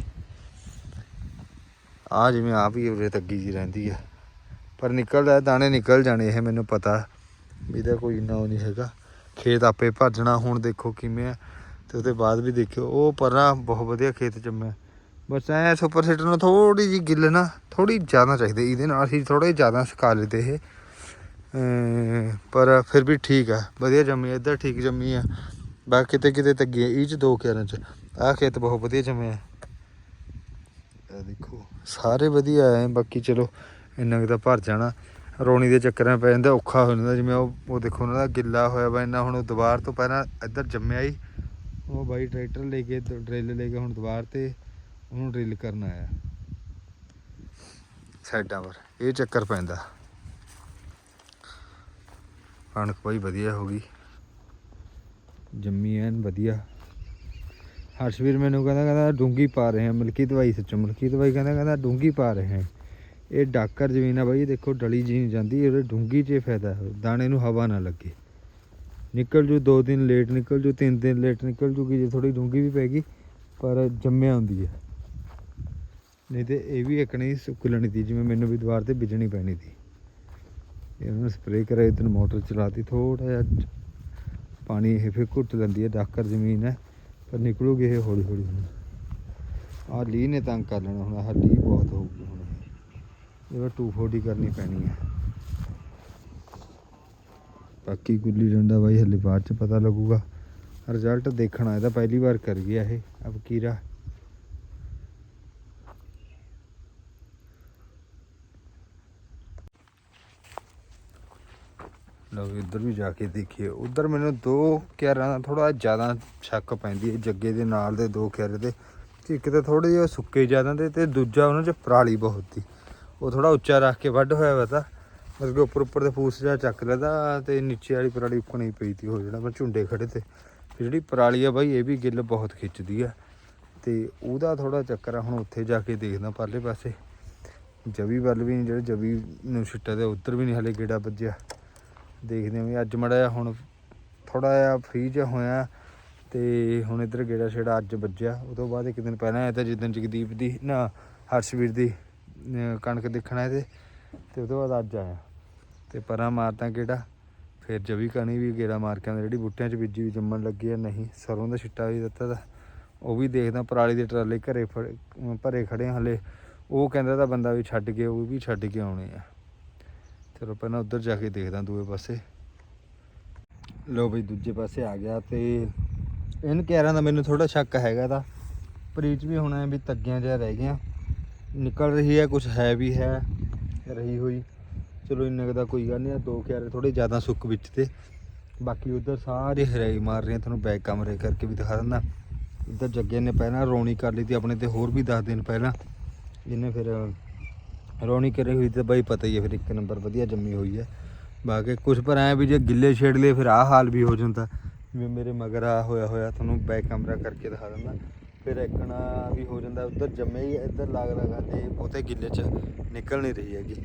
ਆ ਜਿਵੇਂ ਆਪ ਹੀ ਉਰੇ ਤੱਗੀ ਜੀ ਰਹਿੰਦੀ ਆ। ਪਰ ਨਿਕਲਦਾ, ਦਾਣੇ ਨਿਕਲ ਜਾਣੇ ਇਹ ਮੈਨੂੰ ਪਤਾ। ਵੀ ਇਹਦਾ ਕੋਈ ਇੰਨਾ ਉਹ ਨਹੀਂ ਹੈਗਾ। ਖੇਤ ਆਪੇ ਭੱਜਣਾ ਹੁਣ ਦੇਖੋ ਕਿਵੇਂ ਆ। ਤੇ ਉਹਦੇ ਬਾਅਦ ਵੀ ਦੇਖਿਓ, ਉਹ ਪਰਾਂ ਬਹੁਤ ਵਧੀਆ ਖੇਤ ਜੰਮਿਆ। ਬਸ ਐ ਸੁਪਰ ਸੀਟਰ ਨੂੰ ਥੋੜੀ ਜੀ ਗਿੱਲ ਨਾ ਥੋੜੀ ਜ਼ਿਆਦਾ ਚਾਹੀਦੀ। ਇਹਦੇ ਨਾਲ ਅਸੀਂ ਥੋੜੇ ਜ਼ਿਆਦਾ ਸੁਕਾ ਲਏ ਇਹ। ਪਰ ਫਿਰ ਵੀ ਠੀਕ ਆ। ਵਧੀਆ ਜੰਮੀ ਇੱਧਰ ਠੀਕ ਜੰਮੀ ਆ। ਬਾਕੀ ਕਿਤੇ ਕਿਤੇ ਤੱਗੀ ਆ, ਇਹ ਚ ਦੋ ਕਿਆਰਾਂ ਚ। ਆਹ ਖੇਤ ਬਹੁਤ ਵਧੀਆ ਜੰਮਿਆ। ਇਹ ਦੇਖੋ, ਸਾਰੇ ਵਧੀਆ ਐ ਬਾਕੀ ਚਲੋ, ਇੰਨਾ ਕੁ ਤਾਂ ਭਰ ਜਾਣਾ। ਰੋਣੀ ਦੇ ਚੱਕਰਾਂ ਪੈ ਜਾਂਦਾ, ਔਖਾ ਹੋ ਜਾਂਦਾ। ਜਿਵੇਂ ਉਹ ਉਹ ਦੇਖੋ ਉਹਨਾਂ ਦਾ ਗਿੱਲਾ ਹੋਇਆ ਵਾ, ਇੰਨਾ ਹੁਣ ਦੁਬਾਰ ਤੋਂ ਪਹਿਲਾਂ ਇੱਧਰ ਜੰਮਿਆ ਹੀ। ਉਹ ਬਾਈ ਟਰੈਕਟਰ ਲੈ ਕੇ ਡਰਿੱਲ ਲੈ ਕੇ ਹੁਣ ਦੁਬਾਰ ਤੇ ਉਹਨੂੰ ਡਰਿੱਲ ਕਰਨ ਆਇਆ। ਸਾਈਡਾਂ ਪਰ, ਇਹ ਚੱਕਰ ਪੈਂਦਾ। ਕਣਕ ਭਾਈ ਵਧੀਆ ਹੋ ਗਈ। ਜੰਮੀ ਐਨ ਵਧੀਆ। ਹਰਸ਼ਵੀਰ ਮੈਨੂੰ ਕਹਿੰਦਾ ਕਹਿੰਦਾ ਡੂੰਗੀ ਪਾ ਰਹੇ ਹਾਂ ਮਲਕੀ ਦਵਾਈ ਸੱਚੋ ਮਲਕੀ ਦਵਾਈ ਕਹਿੰਦਾ ਕਹਿੰਦਾ ਡੂੰਗੀ ਪਾ ਰਹੇ ਹਾਂ ਇਹ ਡਾਕਰ ਜ਼ਮੀਨ ਆ ਬਾਈ, ਦੇਖੋ ਡਲੀ ਜੀ ਨਹੀਂ ਜਾਂਦੀ ਇਹਦੇ ਡੂੰਗੀ 'ਚ ਫਾਇਦਾ ਦਾਣੇ ਨੂੰ ਹਵਾ ਨਾ ਲੱਗੇ। ਨਿਕਲ ਜੂ ਦੋ ਦਿਨ ਲੇਟ ਨਿਕਲ ਜੂ ਤਿੰਨ ਦਿਨ ਲੇਟ ਨਿਕਲ ਜੂਗੀ ਜੇ ਥੋੜੀ ਡੂੰਗੀ ਵੀ ਪੈਗੀ ਪਰ ਜੰਮਿਆ ਹੁੰਦੀ ਹੈ। ਨਹੀਂ ਤੇ ਇਹ ਵੀ ਇੱਕ ਨਹੀਂ, ਸੁੱਕ ਲੈਣੀ ਤੀ ਜਿਵੇਂ ਮੈਨੂੰ ਵੀ ਦੁਆਰ ਤੇ ਬਿਜਣੀ ਪੈਣੀ ਤੀ ਇਹਨੂੰ ਸਪਰੇਅ ਕਰਾਇਆ ਇਧਰ ਮੋਟਰ ਚਲਾਤੀ ਥੋੜਾ ਜਿਹਾ ਪਾਣੀ ਇਹ ਫਿਰ ਘੁੱਟ ਲੈਂਦੀ ਹੈ, ਡਾਕਰ ਜ਼ਮੀਨ ਹੈ, ਪਰ ਨਿਕਲੂਗੀ ਇਹ ਹੌਲੀ ਹੌਲੀ ਹੁਣ। ਆਹ ਲੀ ਨੇ ਤੰਗ ਕਰ ਲੈਣਾ ਹੁਣ, ਆਹ ਲੀ ਬਹੁਤ ਹੋਊਗੀ ਹੁਣ ਇਹ। 240 ਕਰਨੀ ਪੈਣੀ ਹੈ। ਬਾਕੀ ਗੁੱਲੀ ਡੰਡਾ ਬਾਈ ਹਲੇ ਬਾਅਦ ਚ ਪਤਾ ਲੱਗੂਗਾ। ਰਿਜ਼ਲਟ ਦੇਖਣਾ ਇਹਦਾ ਪਹਿਲੀ ਵਾਰ ਕਰ ਗਿਆ ਇਹ। ਅਬ ਕੀਰਾ ਲਓ ਉੱਧਰ ਵੀ ਜਾ ਕੇ ਦੇਖੀਏ। ਉੱਧਰ ਮੈਨੂੰ ਦੋ ਕਿਆਰਾਂ ਦਾ ਥੋੜਾ ਜ਼ਿਆਦਾ ਸ਼ੱਕ ਪੈਂਦੀ ਹੈ, ਜੱਗੇ ਦੇ ਨਾਲ ਦੇ ਦੋ ਕਿਆਰੇ ਦੇ। ਇੱਕ ਤਾਂ ਥੋੜੇ ਜਿਹਾ ਸੁੱਕੇ ਜ਼ਿਆਦਾ ਦੇ ਤੇ ਦੂਜਾ ਉਹਨਾਂ 'ਚ ਪਰਾਲੀ ਬਹੁਤ ਸੀ। ਉਹ ਥੋੜਾ ਉੱਚਾ ਰੱਖ ਕੇ ਵੱਢ ਹੋਇਆ ਵਾ ਤਾਂ। ਮਤਲਬ ਕਿ ਉੱਪਰ ਉੱਪਰ ਦੇ ਫੂਸ ਜਾ ਚੱਕ ਲੈਦਾ ਤੇ ਨੀਚੇ ਵਾਲੀ ਪਰਾਲੀ ਉੱਪਰ ਨਹੀਂ ਪਈ ਤੀ ਉਹ ਜਿਹੜਾ ਮੈਂ ਝੁੰਡੇ ਖੜੇ ਤੇ। ਜਿਹੜੀ ਪਰਾਲੀ ਆ ਬਾਈ, ਇਹ ਵੀ ਗਿੱਲ ਬਹੁਤ ਖਿੱਚਦੀ ਆ। ਤੇ ਉਹਦਾ ਥੋੜਾ ਚੱਕਰ ਆ, ਹੁਣ ਉੱਥੇ ਜਾ ਕੇ ਦੇਖਦਾ ਪਰਲੇ ਪਾਸੇ। ਜਵੀ ਵੱਲ ਵੀ ਨਹੀਂ ਜਿਹੜੇ ਜਵੀ ਨੂੰ ਛਿੱਟਾ ਦੇ ਉੱਧਰ ਵੀ ਨਹੀਂ ਹਲੇ ਗੇੜਾ ਵੱਜਿਆ। ਦੇਖਦੇ ਹਾਂ ਵੀ ਅੱਜ ਮੜਾ ਜਿਹਾ ਹੁਣ ਥੋੜਾ ਜਿਹਾ ਫ੍ਰੀ ਜਿਹਾ ਹੋਇਆ ਤੇ ਹੁਣ ਇੱਧਰ ਗੇੜਾ ਛੇੜਾ ਅੱਜ ਵੱਜਿਆ। ਉਹ ਤੋਂ ਬਾਅਦ ਇੱਕ ਦਿਨ ਪਹਿਲਾਂ ਆਇਆ ਤਾਂ ਜਿੱਦਣ ਜਗਦੀਪ ਦੀ, ਨਾ ਹਰਸ਼ਵੀਰ ਦੀ ਕਣਕ ਦੇਖਣ ਆਏ ਤੇ ਉਹ ਤੋਂ ਬਾਅਦ ਅੱਜ ਆਇਆ। ਤੇ ਪਰਾਂ ਮਾਰਦਾ ਗੇੜਾ, ਫਿਰ ਜਵੀ ਕਣੀ ਵੀ ਗੇੜਾ ਮਾਰ ਕੇ ਆਉਂਦਾ, ਜਿਹੜੀ ਬੂਟਿਆਂ 'ਚ ਬੀਜੀ ਵੀ ਜੰਮਣ ਲੱਗੀ ਆ, ਨਹੀਂ, ਸਰੋਂ ਦਾ ਛਿੱਟਾ ਵੀ ਦਿੱਤਾ ਤਾਂ ਉਹ ਵੀ ਦੇਖਦਾ, ਪਰਾਲੀ ਦੇ ਟਰਾਲੇ ਘਰੇ ਫੜ- ਭਰੇ ਖੜੇ ਆ ਹਲੇ। ਉਹ ਕਹਿੰਦਾ ਤਾਂ ਬੰਦਾ ਵੀ ਛੱਡ ਕੇ, ਉਹ ਵੀ ਛੱਡ ਕੇ ਆਉਣੇ ਆ। ਚਲੋ ਪਹਿਲਾਂ ਉੱਧਰ ਜਾ ਕੇ ਦੇਖਦਾ ਦੂਏ ਪਾਸੇ। ਲੋ ਬਈ, ਦੂਜੇ ਪਾਸੇ ਆ ਗਿਆ ਤੇ ਇਹਨ ਕਿਆਰਾਂ ਦਾ ਮੈਨੂੰ ਥੋੜਾ ਸ਼ੱਕ ਹੈਗਾ ਦਾ ਪ੍ਰੀਚ ਵੀ ਹੋਣਾ ਵੀ ਤੱਗੀਆਂ ਜਿਹਾ ਰਹਿ ਗਈਆਂ ਨਿਕਲ ਰਹੀ ਹੈ ਕੁਝ ਹੈ ਵੀ ਹੈ, ਰਹੀ ਹੋਈ। ਚਲੋ ਇੰਨਾ ਕੁ ਦਾ ਕੋਈ ਗੱਲ ਨਹੀਂ ਆ, ਦੋ ਕਿਆਰੇ ਥੋੜੇ ਜ਼ਿਆਦਾ ਸੁੱਕ ਵਿੱਚ ਤੇ। ਬਾਕੀ ਉਧਰ ਸਾਰੇ ਹਰਾਈ ਮਾਰ ਰਹੇ ਤੁਹਾਨੂੰ ਬੈਕ ਕਮਰੇ ਕਰਕੇ ਵੀ ਦਿਖਾ ਦਿੰਦਾ। ਇੱਧਰ ਜੱਗੇ ਨੇ ਪਹਿਲਾਂ ਰੋਣੀ ਕਰ ਲਈ ਤੀ, ਆਪਣੇ ਤੇ ਹੋਰ ਵੀ 10 ਦਿਨ ਪਹਿਲਾਂ। ਇਹਨੇ ਫਿਰ ਰੌਣੀ ਕਰੀ ਹੋਈ ਤਾਂ ਬਾਈ ਪਤਾ ਹੀ ਹੈ ਫਿਰ ਇੱਕ ਨੰਬਰ ਵਧੀਆ ਜੰਮੀ ਹੋਈ ਹੈ ਬਾਕੀ ਕੁਝ ਪਰ ਐ ਵੀ ਜੇ ਗਿੱਲੇ ਛੇੜ ਲਏ, ਫਿਰ ਆਹ ਹਾਲ ਵੀ ਹੋ ਜਾਂਦਾ। ਜਿਵੇਂ ਮੇਰੇ ਮਗਰ ਆ ਹੋਇਆ ਹੋਇਆ, ਤੁਹਾਨੂੰ ਬੈਕ ਕਮਰਾ ਕਰਕੇ ਦਿਖਾ ਦਿੰਦਾ। ਫਿਰ ਇੱਕਣਾ ਵੀ ਹੋ ਜਾਂਦਾ, ਉੱਧਰ ਜੰਮੇ ਹੀ ਇੱਧਰ ਲੱਗ ਲਗਾ ਤੇ ਬਹੁਤੇ ਗਿੱਲੇ ਚ ਨਿਕਲ ਨਹੀਂ ਰਹੀ ਹੈਗੀ।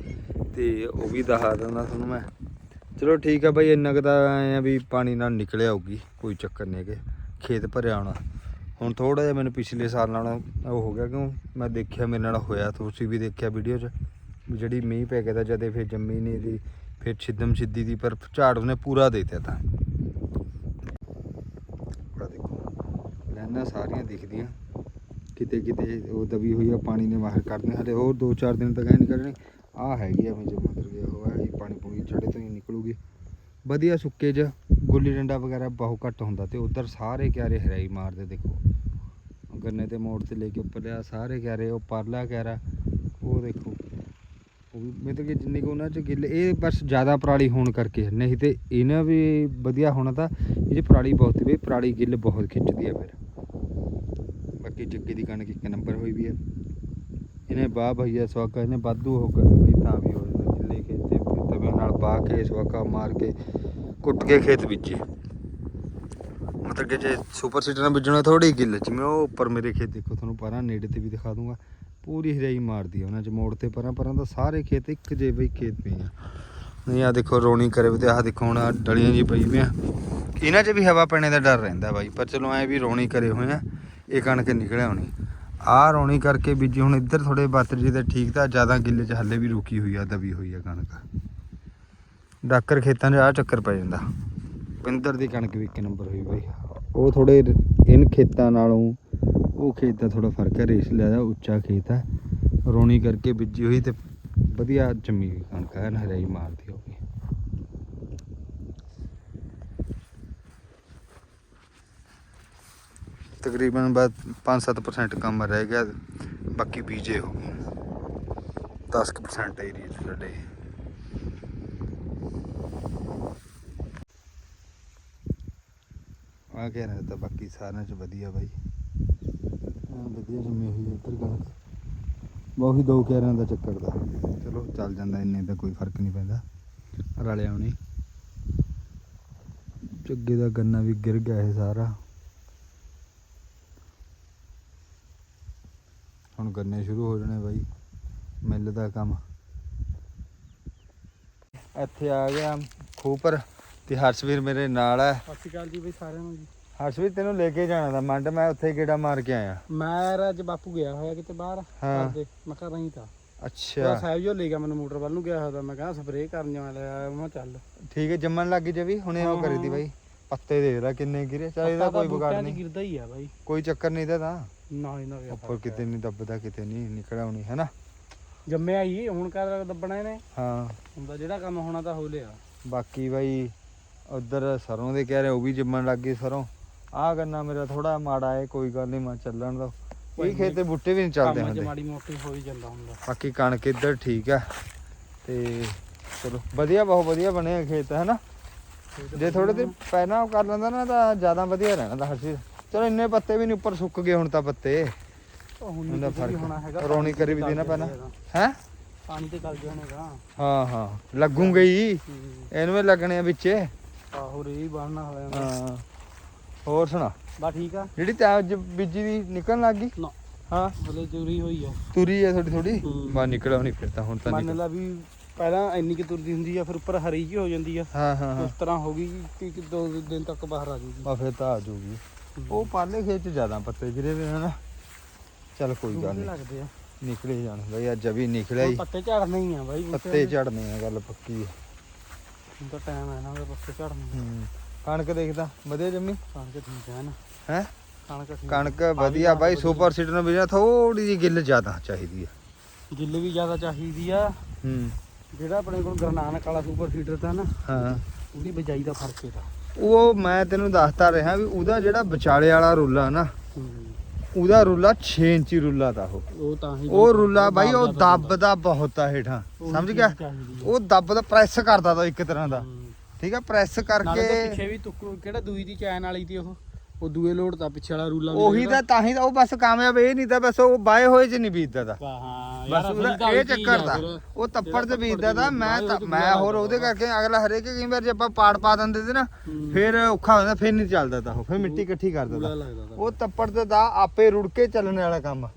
ਤੇ ਉਹ ਵੀ ਦਿਖਾ ਦਿੰਦਾ ਤੁਹਾਨੂੰ ਮੈਂ। ਚਲੋ ਠੀਕ ਆ ਬਾਈ, ਇੰਨਾ ਕੁ ਤਾਂ ਐਂ ਆ ਵੀ ਪਾਣੀ ਨਾਲ ਨਿਕਲਿਆ ਹੋਊਗੀ, ਕੋਈ ਚੱਕਰ ਨਹੀਂ ਹੈਗੇ। ਖੇਤ ਭਰਿਆ ਹੋਣਾ। ਹੁਣ ਥੋੜਾ ਜਿਹਾ ਮੈਨੂੰ ਪਿਛਲੇ ਸਾਲ ਨਾਲੋਂ ਉਹ ਹੋ ਗਿਆ ਕਿਉਂ? ਮੈਂ ਦੇਖਿਆ ਮੇਰੇ ਨਾਲ ਹੋਇਆ, ਤੁਸੀਂ ਵੀ ਦੇਖਿਆ ਵੀਡੀਓ 'ਚ। ਜਿਹੜੀ ਮੀਂਹ ਪੈ ਗਿਆ ਤਾਂ ਜਦੇ ਫਿਰ ਜੰਮੀ ਨਹੀਂ ਦੀ ਫਿਰ ਛਿੱਦਮ ਛਿੱਦੀ ਦੀ, ਪਰ ਝਾੜ ਉਹਨੇ ਪੂਰਾ ਦੇ ਦਿੱਤਾ ਤਾਂ। ਆਹ ਦੇਖੋ ਲੈਣਾ ਸਾਰੀਆਂ ਦਿਖਦੀਆਂ। ਕਿਤੇ ਕਿਤੇ ਉਹ ਦਬੀ ਹੋਈ ਆ, ਪਾਣੀ ਨੇ ਬਾਹਰ ਕੱਢਨੇ ਹਲੇ ਹੋਰ 2-4 ਦਿਨ ਤੱਕ ਐ ਨਹੀਂ ਕੱਢਣੀ ਆ ਹੈਗੀ ਆ ਮੈਂ ਜੋ ਮਤਲਬ ਕਿ ਉਹ ਇਹ ਪਾਣੀ ਪੂਣੀ ਛੜੇ ਤੋਂ ਹੀ ਨਿਕਲੂਗੀ। ਵਧੀਆ ਸੁੱਕੇ 'ਚ ਗੁੱਲੀ ਡੰਡਾ ਵਗੈਰਾ ਬਹੁਤ ਘੱਟ ਹੁੰਦਾ ਤੇ ਉਧਰ ਸਾਰੇ ਕਿਆਰੇ ਹਰਾਈ ਮਾਰਦੇ ਦੇਖੋ। ਗੰਨੇ ਤੇ ਮੋੜ ਤੇ ਲੈ ਕੇ ਉੱਪਰ ਲਿਆ ਸਾਰੇ ਕਿਆਰੇ, ਉਹ ਪਰਲਾ ਕਿਆਰਾ, ਉਹ ਦੇਖੋ। ਉਹ ਵੀ ਮਤਲਬ ਕਿ ਜਿੰਨੀ ਕੁ ਉਹਨਾਂ ਚ ਗਿੱਲ, ਇਹ ਬਸ ਜ਼ਿਆਦਾ ਪਰਾਲੀ ਹੋਣ ਕਰਕੇ ਨਹੀਂ ਤੇ ਇਹਨਾਂ ਵੀ ਵਧੀਆ ਹੋਣਾ ਤਾਂ ਇਹ 'ਚ ਪਰਾਲੀ ਬਹੁਤ ਵੀ, ਪਰਾਲੀ ਗਿੱਲ ਬਹੁਤ ਖਿੱਚਦੀ ਹੈ ਫਿਰ। ਬਾਕੀ ਜੱਗੇ ਦੀ ਕਣਕ ਇੱਕ ਨੰਬਰ ਹੋਈ ਵੀ ਹੈ ਇਹਨੇ ਬਾਹ ਭਈਆ ਸਵਾਕਾ ਇਹਨੇ ਵਾਧੂ ਹੋ ਕਰ ਬਈ ਤਾਂ ਵੀ ਹੋ ਤਵੇ ਕੇ ਸਵਾਕਾ ਮਾਰ ਕੇ, ਕੁੱਟ ਕੇ ਖੇਤ ਵਿੱਚ ਮਤਲਬ ਕਿ ਜੇ ਸੁਪਰ ਸੀਟਰ ਨਾਲ ਵੱਜਣਾ ਥੋੜੀ ਗਿੱਲ ਜਿਵੇਂ ਉਹ ਉੱਪਰ ਮੇਰੇ ਖੇਤ ਦੇਖੋ, ਤੁਹਾਨੂੰ ਪਰਾਂ ਨੇੜੇ ਤੇ ਵੀ ਦਿਖਾ ਦੂੰਗਾ। ਪੂਰੀ ਹਰਿਆਈ ਮਾਰਦੀ ਆ ਉਹਨਾਂ ਚ, ਮੋੜ ਤੇ ਪਰਾਂ ਪਰਾਂ ਦਾ ਸਾਰੇ ਖੇਤ ਇੱਕ ਜੇ ਬਈ ਖੇਤ ਪਏ ਆ। ਨਹੀਂ ਆ ਦੇਖੋ, ਰੋਣੀ ਕਰੇ ਵੀ ਤੇ ਆਹ ਦੇਖੋ, ਹੁਣ ਡਲੀਆਂ ਜੀ ਪਈ ਪਈਆਂ। ਇਹਨਾਂ 'ਚ ਵੀ ਹਵਾ ਪੈਣੇ ਦਾ ਡਰ ਰਹਿੰਦਾ ਬਾਈ, ਪਰ ਚਲੋ ਐ ਵੀ ਰੋਣੀ ਕਰੇ ਹੋਏ ਆ, ਇਹ ਕਣਕ ਨਿਕਲਿਆ ਹੋਣੀ। ਆਹ ਰੋਣੀ ਕਰਕੇ ਬੀਜੀ, ਹੁਣ ਇੱਧਰ ਥੋੜੇ ਬਾਤਰ ਜੀ ਤੇ ਠੀਕ ਤਾਂ, ਜ਼ਿਆਦਾ ਗਿੱਲੇ 'ਚ ਹੱਲੇ ਵੀ ਰੁਕੀ ਹੋਈ ਆ, ਦਬੀ ਹੋਈ ਆ ਕਣਕ। ਡਾਕਰ ਖੇਤਾਂ 'ਚ ਆ ਚੱਕਰ ਪੈ ਜਾਂਦਾ। ਪਿੰਦਰ ਦੀ ਕਣਕ ਵੀ ਇੱਕ ਨੰਬਰ ਹੋਈ ਬਾਈ। ਉਹ ਥੋੜੇ ਇਨ ਖੇਤਾਂ ਨਾਲੋਂ ਉਹ ਖੇਤ ਦਾ ਥੋੜਾ ਫ਼ਰਕ ਹੈ ਰੇਸ ਲਿਆ ਉੱਚਾ ਖੇਤ ਹੈ। ਰੋਣੀ ਕਰਕੇ ਬੀਜੀ ਹੋਈ ਤੇ ਵਧੀਆ ਜੰਮੀ ਹੋਈ ਕਣਕ ਹੈ ਹਰਿਆਈ ਮਾਰਦੀ ਹੋਵੇ ਤਕਰੀਬਨ ਬਾਅਦ 5-7% ਕੰਮ ਰਹਿ ਗਿਆ ਬਾਕੀ ਬੀਜੇ ਹੋ ਗਏ 10% ਏਰੀਆ ਸਾਡੇ। ਆ ਕੇ ਨਾ ਤਾਂ ਬਾਕੀ ਸਾਰਿਆਂ ਚ ਵਧੀਆ ਬਾਈ। ਵਧੀਆ ਜੰਮੀ ਹੋਈ ਹੈ ਇੱਧਰ ਕਣਕ। ਬਹੁੀ ਦੋ ਕਿਆਰਿਆਂ ਦਾ ਚੱਕਰ ਦਾ। ਚਲੋ ਚੱਲ ਜਾਂਦਾ, ਇੰਨੇ ਦਾ ਕੋਈ ਫ਼ਰਕ ਨਹੀਂ ਪੈਂਦਾ। ਰਲਿਆ ਹੁਣੀ। ਜੱਗੇ ਦਾ ਗੰਨਾ ਵੀ ਗਿਰ ਗਿਆ ਇਹ ਸਾਰਾ। ਹੁਣ ਗੰਨੇ ਸ਼ੁਰੂ ਹੋ ਜਾਣੇ ਬਾਈ, ਮਿੱਲ ਦਾ ਕੰਮ। ਇੱਥੇ ਆ ਗਿਆ ਖੂਪਰ ਤੇ ਹਰਸ਼ਵੀਰ ਮੇਰੇ ਨਾਲ ਹੈ। ਸਤਿ ਸ਼੍ਰੀ ਅਕਾਲ ਜੀ ਬਈ ਸਾਰਿਆਂ ਨੂੰ ਜੀ। ਹਰਸ਼ਵੀਰ ਤੈਨੂੰ ਲੈ ਕੇ ਜਾਣਾ ਦਾ ਮੰਡ ਮੈਂ ਉੱਥੇ ਗੇੜਾ ਮਾਰ ਕੇ ਆਇਆ। ਮੈਂ ਅੱਜ ਬਾਪੂ ਗਿਆ ਹੋਇਆ ਕਿਤੇ ਬਾਹਰ। ਹਾਂ। ਘਰ ਦੇ ਮੈਂ ਘਰ ਨਹੀਂ ਤਾਂ। ਅੱਛਾ। ਸਾਹਿਬ ਜੋ ਲੈ ਗਿਆ ਮੈਨੂੰ ਮੋਟਰ ਵੱਲ ਨੂੰ ਗਿਆ ਹੋਇਆ ਤਾਂ ਮੈਂ ਕਹਿੰਦਾ ਸਪਰੇਅ ਕਰਨ ਜਾਣਾ ਲਿਆ ਮੈਂ ਕਿਹਾ ਚੱਲ। ਠੀਕ ਹੈ ਜੰਮਣ ਲੱਗੀ ਜਵੀ ਹੁਣੇ ਉਹ ਕਰੀ ਦੀ ਬਾਈ। ਪੱਤੇ ਦੇਖ ਲੈ ਕਿੰਨੇ ਗਿਰੇ ਚੱਲ ਇਹਦਾ ਪੱਤਾ ਤਾਂ ਕੋਈ ਬੂਟਿਆਂ 'ਚ ਨਹੀਂ। ਗਿਰਦਾ ਹੀ ਆ ਬਾਈ। ਕੋਈ ਚੱਕਰ ਨਹੀਂ ਇਹਦਾ ਤਾਂ। ਨਾ ਇਹਨਾਂ ਦਾ ਉੱਪਰ ਕਿਤੇ ਨਹੀਂ ਦੱਬਦਾ ਕਿਤੇ ਨਹੀਂ ਨਿਕਲਿਆ ਹੋਣੀ ਹੈ ਨਾ ਜੰਮਿਆ ਹੀ ਹੁਣ ਕਰ ਦੱਬਣਾ ਇਹਨੇ। ਹਾਂ। ਹੁੰਦਾ ਜਿਹੜਾ ਕੰਮ ਹੋਣਾ ਤਾਂ ਹੋ ਲਿਆ। ਬਾਕੀ ਬਾਈ ਉਧਰ ਸਰੋਂ ਦੇ ਕਹਿ ਰਹੇ ਉਹ ਵੀ ਜੰਮਣ ਲੱਗ ਗਈ ਸਰੋਂ। ਆਹ ਗੰਨਾ ਮੇਰਾ ਥੋੜਾ ਮਾੜਾ ਹੈ ਕੋਈ ਗੱਲ ਨਹੀਂ ਮੈਂ ਚੱਲਣ ਦੋ। ਇਹ ਖੇਤ ਦੇ ਬੂਟੇ ਵੀ ਨਹੀਂ ਚੱਲਦੇ ਹੁੰਦੇ ਮਾੜੀ ਮੋਟੀ ਹੋ ਹੀ ਜਾਂਦਾ ਹੁੰਦਾ। ਬਾਕੀ ਕਣਕ ਇੱਧਰ ਠੀਕ ਆ। ਤੇ ਚਲੋ ਵਧੀਆ ਬਹੁਤ ਵਧੀਆ ਬਣਿਆ ਖੇਤ ਹੈ ਨਾ ਜੇ ਥੋੜੇ ਦਿਨ ਪਹਿਲਾਂ ਉਹ ਕਰ ਲੈਂਦਾ ਨਾ ਤਾਂ ਜ਼ਿਆਦਾ ਵਧੀਆ ਰਹਿਣਾ ਤਾਂ ਹਰ ਚੀਜ਼। ਚਲੋ ਇੰਨੇ ਪੱਤੇ ਵੀ ਨਹੀਂ ਉੱਪਰ ਸੁੱਕ ਗਏ ਹੁਣ ਤਾਂ ਪੱਤੇ। ਹੁਣ ਨਹੀਂ ਫ਼ਰਕ ਹੋਣਾ ਹੈਗਾ ਰੌਣੀ ਕਰੀ ਵੀ ਦੀ ਨਾ ਪਹਿਲਾਂ। ਹੈ? ਪਾਣੀ ਤੇ ਗਲ ਜਾਣੇਗਾ ਹਾਂ ਹਾਂ। ਲੱਗੂਗੇ ਹੀ। ਇਹਨੂੰ ਲੱਗਣੇ ਆ ਵਿੱਚੇ। ਆਹੋ ਰੇ ਬਣਨਾ ਹੋਇਆ ਹਾਂ। ਹੋਰ ਸੁਣਾ? ਬਾ ਠੀਕ ਆ। ਜਿਹੜੀ ਤਾਂ ਅੱਜ ਬੀਜੀ ਦੀ ਨਿਕਲਣ ਲੱਗ ਗਈ? ਨਾ। ਹਾਂ। ਬਲੇ ਚੋਰੀ ਹੋਈ ਆ। ਤੁਰੀ ਹੈ ਥੋੜੀ ਥੋੜੀ ਹੂੰ। ਬਾ ਨਿਕਲਿਆ ਨਹੀਂ ਫਿਰ ਤਾਂ ਹੁਣ ਤਾਂ ਮੰਨ ਨਿਕਲ ਲਾ ਵੀ ਪਹਿਲਾਂ ਇੰਨੀ ਕਿ ਤੁਰਦੀ ਹੁੰਦੀ ਆ ਫਿਰ ਉੱਪਰ ਹਰੀ ਜੀ ਹੋ ਜਾਂਦੀ ਆ। ਹਾਂ ਹਾਂ ਹਾਂ। ਉਸ ਤਰ੍ਹਾਂ ਹੋ ਗਈ ਕਿ ਕਿ ਦੋ ਦਿਨ ਤੱਕ ਬਾਹਰ ਆ ਜੂਗੀ ਬਾ ਫਿਰ ਤਾਂ ਆ ਜਾਊਗੀ। ਉਹ ਪਾਲੇ ਖੇਤ ਚ ਜ਼ਿਆਦਾ ਪੱਤੇ ਗਿਰੇ ਹੋਏ ਹਨ ਚੱਲ ਕੋਈ ਗੱਲ ਨਹੀਂ ਲੱਗਦੇ ਆ। ਨਿਕਲੇ ਜਾਣ ਬਈ ਅੱਜ ਵੀ ਨਿਕਲਿਆ ਹੀ। ਪੱਤੇ ਝੜਨੇ ਹੀ ਆ ਬਾਈ ਪੱਤੇ ਝੜਨੇ ਆ ਗੱਲ ਪੱਕੀ ਹੈ ਤਾਂ ਟਾਈਮ ਹੈ ਨਾ ਪੱਤੇ ਝੜਨੇ ਹੂੰ। ਕਣਕ ਦੇਖਦਾ ਵਧੀਆ ਜੰਮੀ? ਕਣਕ ਠੀਕ ਹੈ ਨਾ। ਹੈ? ਕਣਕ ਠੀਕ ਕਣਕ ਵਧੀਆ ਬਾਈ ਸੁਪਰ ਸੀਡਰ ਨੂੰ ਵੀ ਥੋੜੀ ਜਿਹੀ ਗਿੱਲ ਜ਼ਿਆਦਾ ਚਾਹੀਦੀ ਹੈ ਗਿੱਲ ਵੀ ਜ਼ਿਆਦਾ ਚਾਹੀਦੀ ਆ। ਹੂੰ। ਜਿਹੜਾ ਆਪਣੇ ਕੋਲ ਗਰਨਾਨਕ ਵਾਲਾ ਸੁਪਰ ਫੀਡਰ ਤਾਂ ਨਾ ਹਾਂ। ਉਹਦੀ ਬਿਜਾਈ ਦਾ ਫ਼ਰਕ ਇਹਦਾ। ਉਹ ਮੈਂ ਤੈਨੂੰ ਦੱਸਤਾ ਰਿਹਾ ਵੀ ਉਹਦਾ ਜਿਹੜਾ ਵਿਚਾਲੇ ਵਾਲਾ ਰੁੱਲਾ ਨਾ ਉਹਦਾ ਰੁੱਲਾ 6 ਇੰਚੀ ਰੁੱਲਾ ਤਾ ਉਹ। ਉਹ ਤਾਂ ਹੀ ਉਹ ਰੁੱਲਾ ਬਾਈ ਉਹ ਦੱਬਦਾ ਬਹੁਤ ਆ ਹੇਠਾਂ। ਸਮਝ ਗਿਆ? ਉਹ ਦੱਬਦਾ ਪ੍ਰੈਸ ਕਰਦਾ ਤਾ ਇੱਕ ਤਰ੍ਹਾਂ ਦਾ। ਠੀਕ ਆ ਪ੍ਰੈਸ ਨਾਲੇ ਤਾਂ ਕਰਕੇ ਪਿੱਛੇ ਵੀ ਤੁੱਕ ਕਿਹੜਾ ਦੂਈ ਦੀ ਚੈਨ ਵਾਲੀ ਤੀ ਉਹ? ਉਹ ਦੂਏ ਲੋਡ ਤਾਂ ਪਿੱਛੇ ਵਾਲਾ ਰੂਲਾ ਵੀ ਉਹੀ। ਤਾਂ ਤਾਂ ਹੀ ਤਾਂ ਉਹ ਬਸ ਕਾਮਯਾਬ ਇਹ ਨਹੀਂ ਤਾਂ ਬਸ ਉਹ ਬਾਏ ਹੋਏ ਚ ਨਹੀਂ ਬੀਤਦਾ ਤਾ ਹਾਂ ਬਸ ਉਹਦਾ ਇਹ ਚੱਕਰ ਦਾ। ਉਹ ਤੱਪੜ ਤੇ ਬੀਤਦਾ ਤੇ ਮੈਂ ਮੈਂ ਹੋਰ ਉਹਦੇ। ਕਰਕੇ ਅਗਲਾ ਹਰੇਕ ਕਈ ਵਾਰ ਜੇ ਆਪਾਂ ਪਾੜ ਪਾ ਦਿੰਦੇ ਤੇ ਨਾ। ਫਿਰ ਔਖਾ ਹੋ ਜਾਂਦਾ ਫਿਰ ਨਹੀਂ ਚੱਲਦਾ ਤਾਂ ਉਹ ਫਿਰ ਮਿੱਟੀ ਇਕੱਠੀ ਕਰ ਦਿੰਦਾ ਉਹ ਤੱਪੜ ਤੇ ਦਾ ਆਪੇ ਰੁੜ ਕੇ ਚੱਲਣ ਵਾਲਾ ਕੰਮ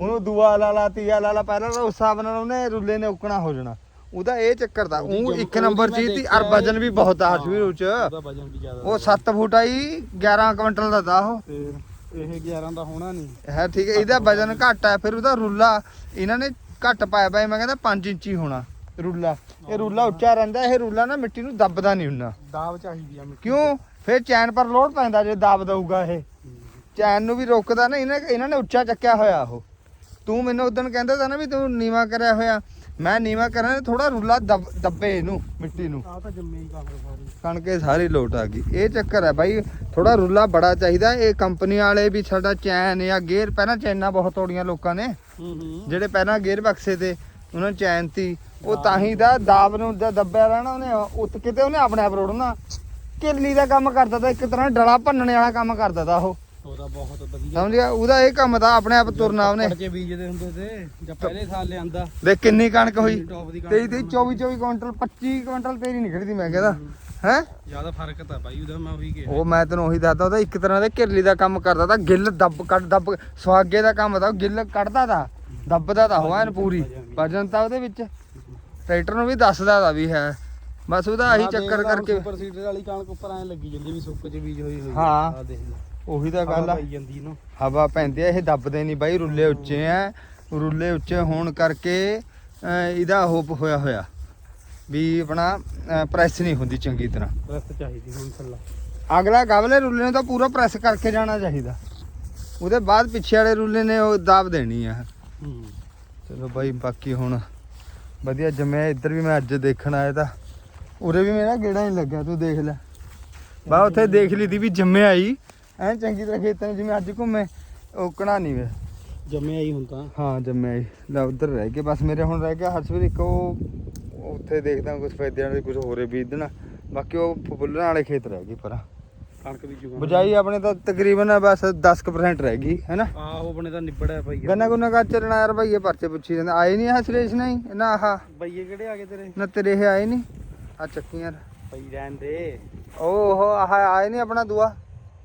ਉਹਨੂੰ ਦੂਆ ਲਾ ਲਾ ਤੀਆ ਲਾ ਲਾ ਪਹਿਲਾਂ ਉਸ ਹਿਸਾਬ ਨਾਲ ਉਹਨੇ ਰੁੱਲੇ ਨੇ ਉੱਕਣਾ ਹੋ ਜਾਣਾ ਉਹਦਾ ਇਹ ਚੱਕਰ ਦਾ ਉਹ ਇੱਕ ਨੰਬਰ ਚੀਜ਼ ਔਰ ਦੇਖਿਆ ਵਜਨ ਵੀ ਬਹੁਤ ਆ ਹਰਸ਼ਵੀਰ ਉਹ ਚ। ਉਹਦਾ ਵਜਨ ਵੀ ਜ਼ਿਆਦਾ ਉਹ 7 ਫੁੱਟ ਆਈ 11 ਕੁਇੰਟਲ ਦਾ ਤਾ ਉਹ। ਇਹ 11 ਦਾ ਹੋਣਾ ਨਹੀਂ। ਹੈ ਠੀਕ ਹੈ ਇਹਦਾ ਵਜਨ ਘੱਟ ਹੈ ਫਿਰ ਉਹਦਾ ਰੁੱਲਾ ਇਹਨਾਂ ਨੇ ਘੱਟ ਪਾਇਆ ਪਾਇਆ ਮੈਂ ਕਹਿੰਦਾ 5 ਇੰਚੀ ਹੋਣਾ ਰੁੱਲਾ। ਇਹ ਰੁੱਲਾ ਉੱਚਾ ਰਹਿੰਦਾ ਇਹ ਰੁੱਲਾ ਨਾ ਮਿੱਟੀ ਨੂੰ ਦੱਬਦਾ ਨਹੀਂ ਹੁੰਦਾ। ਦਾਬ ਚਾਹੀਦੀ ਆ ਮਿੱਟੀ ਕਿਉਂ? ਫਿਰ ਚੈਨ ਪਰ ਲੋਡ ਪੈਂਦਾ ਜੇ ਦਬ ਦਊਗਾ ਇਹ। ਚੈਨ ਨੂੰ ਵੀ ਰੋਕਦਾ ਨਾ ਇਹਨਾਂ ਇਹਨਾਂ ਨੇ ਉੱਚਾ ਚੱਕਿਆ ਹੋਇਆ ਉਹ। ਤੂੰ ਮੈਨੂੰ ਉਦੋਂ ਕਹਿੰਦਾ ਤਾਂ ਨਾ ਵੀ ਤੂੰ ਨੀਵਾ ਕਰਿਆ ਹੋਇਆ। ਮੈਂ ਨੀਵਾ ਕਰਾਂ ਥੋੜਾ ਰੁੱਲਾ ਦੱਬ ਦੱਬੇ ਇਹਨੂੰ ਮਿੱਟੀ ਨੂੰ। ਆ ਤਾਂ ਜੰਮੇ ਹੀ ਕੰਮ ਸਾਰੀ। ਕਣਕੇ ਸਾਰੀ ਲੋਟ ਆ ਗਈ। ਇਹ ਚੱਕਰ ਹੈ ਬਾਈ ਥੋੜਾ ਰੁੱਲਾ ਬੜਾ ਚਾਹੀਦਾ। ਇਹ ਕੰਪਨੀ ਵਾਲੇ ਵੀ ਸਾਡਾ ਚੈਨ ਜਾਂ ਗੇਅਰ ਪਹਿਲਾਂ ਚੈਨਾਂ ਬਹੁਤ ਤੋੜੀਆਂ ਲੋਕਾਂ ਨੇ। ਹੂੰ ਹੂੰ। ਜਿਹੜੇ ਪਹਿਲਾਂ ਗੇਅਰ ਬਕਸੇ ਤੇ ਉਹਨਾਂ ਨੂੰ ਚੈਨ ਤੀ। ਉਹ ਤਾਂ ਹੀ ਦਾ ਦਾਬ ਨੂੰ ਦੱਬਿਆ ਰਹਿਣਾ ਉਹਨੇ ਉੱਤ ਕਿਤੇ ਉਹਨੇ ਆਪਣੇ ਆਪ ਰੋੜਨਾ। ਕਿੱਲੀ ਦਾ ਕੰਮ ਕਰਦਾ ਤਾ ਇੱਕ ਤਰ੍ਹਾਂ ਡਲਾ ਭੰਨਣੇ ਵਾਲਾ ਕੰਮ ਕਰਦਾ ਤਾ ਉਹ। ਉਹਦਾ ਬਹੁਤ ਵਧੀਆ। ਸਮਝ ਗਿਆ? ਉਹਦਾ ਇਹ ਕੰਮ ਤਾਂ ਆਪਣੇ ਆਪ ਤੁਰਨਾ ਉਹਨੇ। ਪੜ ਕੇ ਬੀਜਦੇ ਹੁੰਦੇ ਤੇ ਜਾਂ ਪਹਿਲੇ ਸਾਲ ਲਿਆਂਦਾ। ਦੇਖ ਕਿੰਨੀ ਕਣਕ ਹੋਈ। ਟੌਪ ਦੀ ਤੇਰੀ ਤੇ 24 24 ਕੁਇੰਟਲ 25 ਕੁਇੰਟਲ ਤੇਰੀ ਨਿਕਲਦੀ ਮੈਂ ਕਹਿੰਦਾ ਹੈ। ਜ਼ਿਆਦਾ ਫ਼ਰਕ ਤਾਂ ਬਾਈ ਉਹਦਾ ਮੈਂ ਉਹੀ ਕਿਹਾ। ਉਹ ਮੈਂ ਤੈਨੂੰ ਉਹੀ ਦੱਸਦਾ ਉਹਦਾ ਇੱਕ ਤਰ੍ਹਾਂ ਦੇ ਕਿਰਲੀ ਦਾ ਕੰਮ ਕਰਦਾ ਤਾਂ ਗਿੱਲ ਦੱਬ ਕੱਢ ਦੱਬ ਸੁਹਾਗੇ ਦਾ ਕੰਮ ਤਾਂ ਗਿੱਲ ਕੱਢਦਾ ਤਾ ਦੱਬਦਾ ਤਾਂ ਹੋਇਆ ਐਨ ਪੂਰੀ। ਵਜਨ ਤਾਂ ਉਹਦੇ ਵਿੱਚ। ਟਰੈਕਟਰ ਨੂੰ ਵੀ ਦੱਸਦਾ ਤਾਂ ਵੀ ਹੈ। ਬਸ ਉਹਦਾ ਆਹੀ ਚੱਕਰ ਕਰਕੇ ਸੁਪਰ ਸੀਡਰ ਵਾਲੀ ਕਣਕ ਉੱਪਰ ਐ ਲੱਗੀ ਜਾਂਦੀ ਵੀ ਸੁੱਕ ਚ ਬੀਜ ਹੋਈ ਹੋਈ ਹਾਂ। ਆ ਦੇਖ ਲੈ। ਉਹੀ ਤਾਂ ਗੱਲ ਆ। ਪਾਈ ਜਾਂਦੀ ਹਵਾ ਪੈਂਦੀ ਆ ਇਹ ਦੱਬਦੇ ਨਹੀਂ ਬਾਈ ਰੁੱਲੇ ਉੱਚੇ ਆ। ਰੁੱਲੇ ਉੱਚੇ ਹੋਣ ਕਰਕੇ ਇਹਦਾ ਹੋਪ ਹੋਇਆ ਹੋਇਆ ਵੀ ਆਪਣਾ ਪ੍ਰੈਸ ਨਹੀਂ ਹੁੰਦੀ ਚੰਗੀ ਤਰ੍ਹਾਂ। ਰਸਤ ਚਾਹੀਦੀ ਹੁਣ ਥੱਲਾ। ਅਗਲਾ ਗਵਲੇ ਰੁੱਲੇ ਨੂੰ ਤਾਂ ਪੂਰਾ ਪ੍ਰੈਸ ਕਰਕੇ ਜਾਣਾ ਚਾਹੀਦਾ। ਉਹਦੇ ਬਾਅਦ ਪਿੱਛੇ ਵਾਲੇ ਰੁੱਲੇ ਨੇ ਉਹ ਦਾਬ ਦੇਣੀ ਆ। ਹੂੰ। ਚਲੋ ਬਾਈ ਬਾਕੀ ਹੁਣ ਵਧੀਆ ਜੰਮਿਆ ਇੱਧਰ ਵੀ ਮੈਂ ਅੱਜ ਦੇਖਣ ਆਇਆ ਤਾਂ। ਉਰੇ ਵੀ ਮੇਰਾ ਗੇੜਾ ਨਹੀਂ ਲੱਗਿਆ ਤੂੰ ਦੇਖ ਲੈ। ਬਾ ਉੱਥੇ ਦੇਖ ਲਈ ਦੀ ਵੀ ਜੰਮਿਆ ਹੀ। ਐ ਚੰਗੀ ਤਰ੍ਹਾਂ ਖੇਤਾਂ 'ਚ ਜਿਵੇਂ ਅੱਜ ਘੁੰਮੇ ਉਹ ਕਣਾ ਨਹੀਂ ਵੇ। ਜੰਮਿਆ ਹੀ ਹੁਣ ਤਾਂ। ਹਾਂ ਜੰਮਿਆ ਹੀ। ਲੈ ਉਧਰ ਰਹਿ ਗਏ ਬਸ ਮੇਰੇ ਹੁਣ ਰਹਿ ਗਿਆ ਹਰਸ਼ਵੀਰ ਇੱਕ ਉਹ ਉੱਥੇ ਦੇਖਦਾ ਕੁਝ ਫਾਇਦਿਆਂ ਦੇ ਕੁਝ ਹੋਰੇ ਬੀਜਣਾ ਬਾਕੀ ਉਹ ਫੁੱਲਣ ਵਾਲੇ ਖੇਤ ਰਹਿ ਗਏ ਪਰ। ਕਣਕ ਬੀਜੂਗਾ ਬਜਾਈ ਆਪਣੇ ਤਾਂ ਤਕਰੀਬਨ ਬਸ 10% ਰਹਿ ਗਈ ਹੈਨਾ ਆਹੋ ਆਪਣੇ ਤਾਂ ਨਿਬੜਿਆ ਪਈ ਗੰਨਾ ਗੁੰਨਾ ਕਰ ਚੱਲਣਾ ਯਾਰ ਭਾਈਏ ਪਰਚੇ ਪੁੱਛੀ ਜਾਂਦੇ ਆਏ ਨਹੀਂ ਆ ਸੁਰੇਸ਼ ਨਹੀਂ ਨਾ ਆਹ। ਬਈਏ ਕਿਹੜੇ ਆ ਗਏ ਤੇਰੇ? ਨਾ ਤੇਰੇ ਇਹ ਆਏ ਨਹੀਂ। ਆ ਚੱਕੀ ਯਾਰ ਪਈ ਰਹਿਣ ਦੇ। ਉਹ ਆਹ ਆਏ ਨਹੀਂ ਆਪਣਾ ਦੁਆ।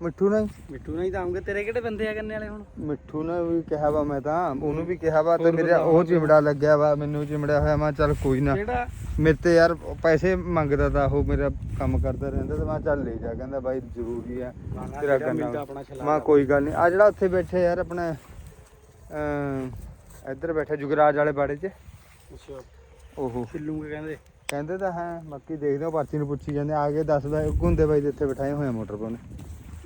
ਮਿੱਠੂ ਨਹੀਂ ਮਿੱਠੂ ਨਹੀਂ ਤਾਂ ਆਉਂਗੇ। ਤੇਰੇ ਕਿਹੜੇ ਬੰਦੇ ਆ ਗੰਨੇ ਵਾਲੇ ਹੁਣ? ਮਿੱਠੂ ਨੇ ਵੀ ਕਿਹਾ ਵਾ ਮੈਂ ਤਾਂ। ਉਹਨੂੰ ਵੀ ਕਿਹਾ ਵਾ ਤੇ ਮੇਰਾ ਉਹ ਚਿਮੜਾ ਲੱਗਿਆ ਵਾ ਮੈਨੂੰ ਚਿਮੜਿਆ ਹੋਇਆ ਮੈਂ ਚੱਲ ਕੋਈ ਨਾ। ਕਿਹੜਾ? ਮੇਰੇ ਤੇ ਯਾਰ ਪੈਸੇ ਮੰਗਦਾ ਤਾਂ ਉਹ ਮੇਰਾ ਕੰਮ ਕਰਦਾ ਰਹਿੰਦਾ ਤੇ ਮੈਂ ਚੱਲ ਲੈ ਜਾ ਕਹਿੰਦਾ ਬਾਈ ਜ਼ਰੂਰੀ ਆ ਤੇਰਾ ਕਰਨਾ ਮੈਂ ਕੋਈ ਗੱਲ ਨਹੀਂ ਆ ਜਿਹੜਾ ਉੱਥੇ ਬੈਠੇ ਯਾਰ ਆਪਣਾ ਅ ਇੱਧਰ ਬੈਠਾ ਜੁਗਰਾਜ ਵਾਲੇ ਬਾੜੇ 'ਚ। ਅੱਛਾ। ਓਹੋ। ਛਿੱਲੂਗੇ ਕਹਿੰਦੇ। ਕਹਿੰਦੇ ਤਾਂ ਹੈ ਬਾਕੀ ਦੇਖਦੇ ਹਾਂ ਪਰਚੀ ਨੂੰ ਪੁੱਛੀ ਜਾਂਦੇ ਆ ਕੇ ਦੱਸਦਾ ਗੁੰਦੇ ਬਾਈ ਦੇ ਇੱਥੇ ਬਿਠਾਏ ਹੋਏ ਮੋਟਰ ਕੋਲ।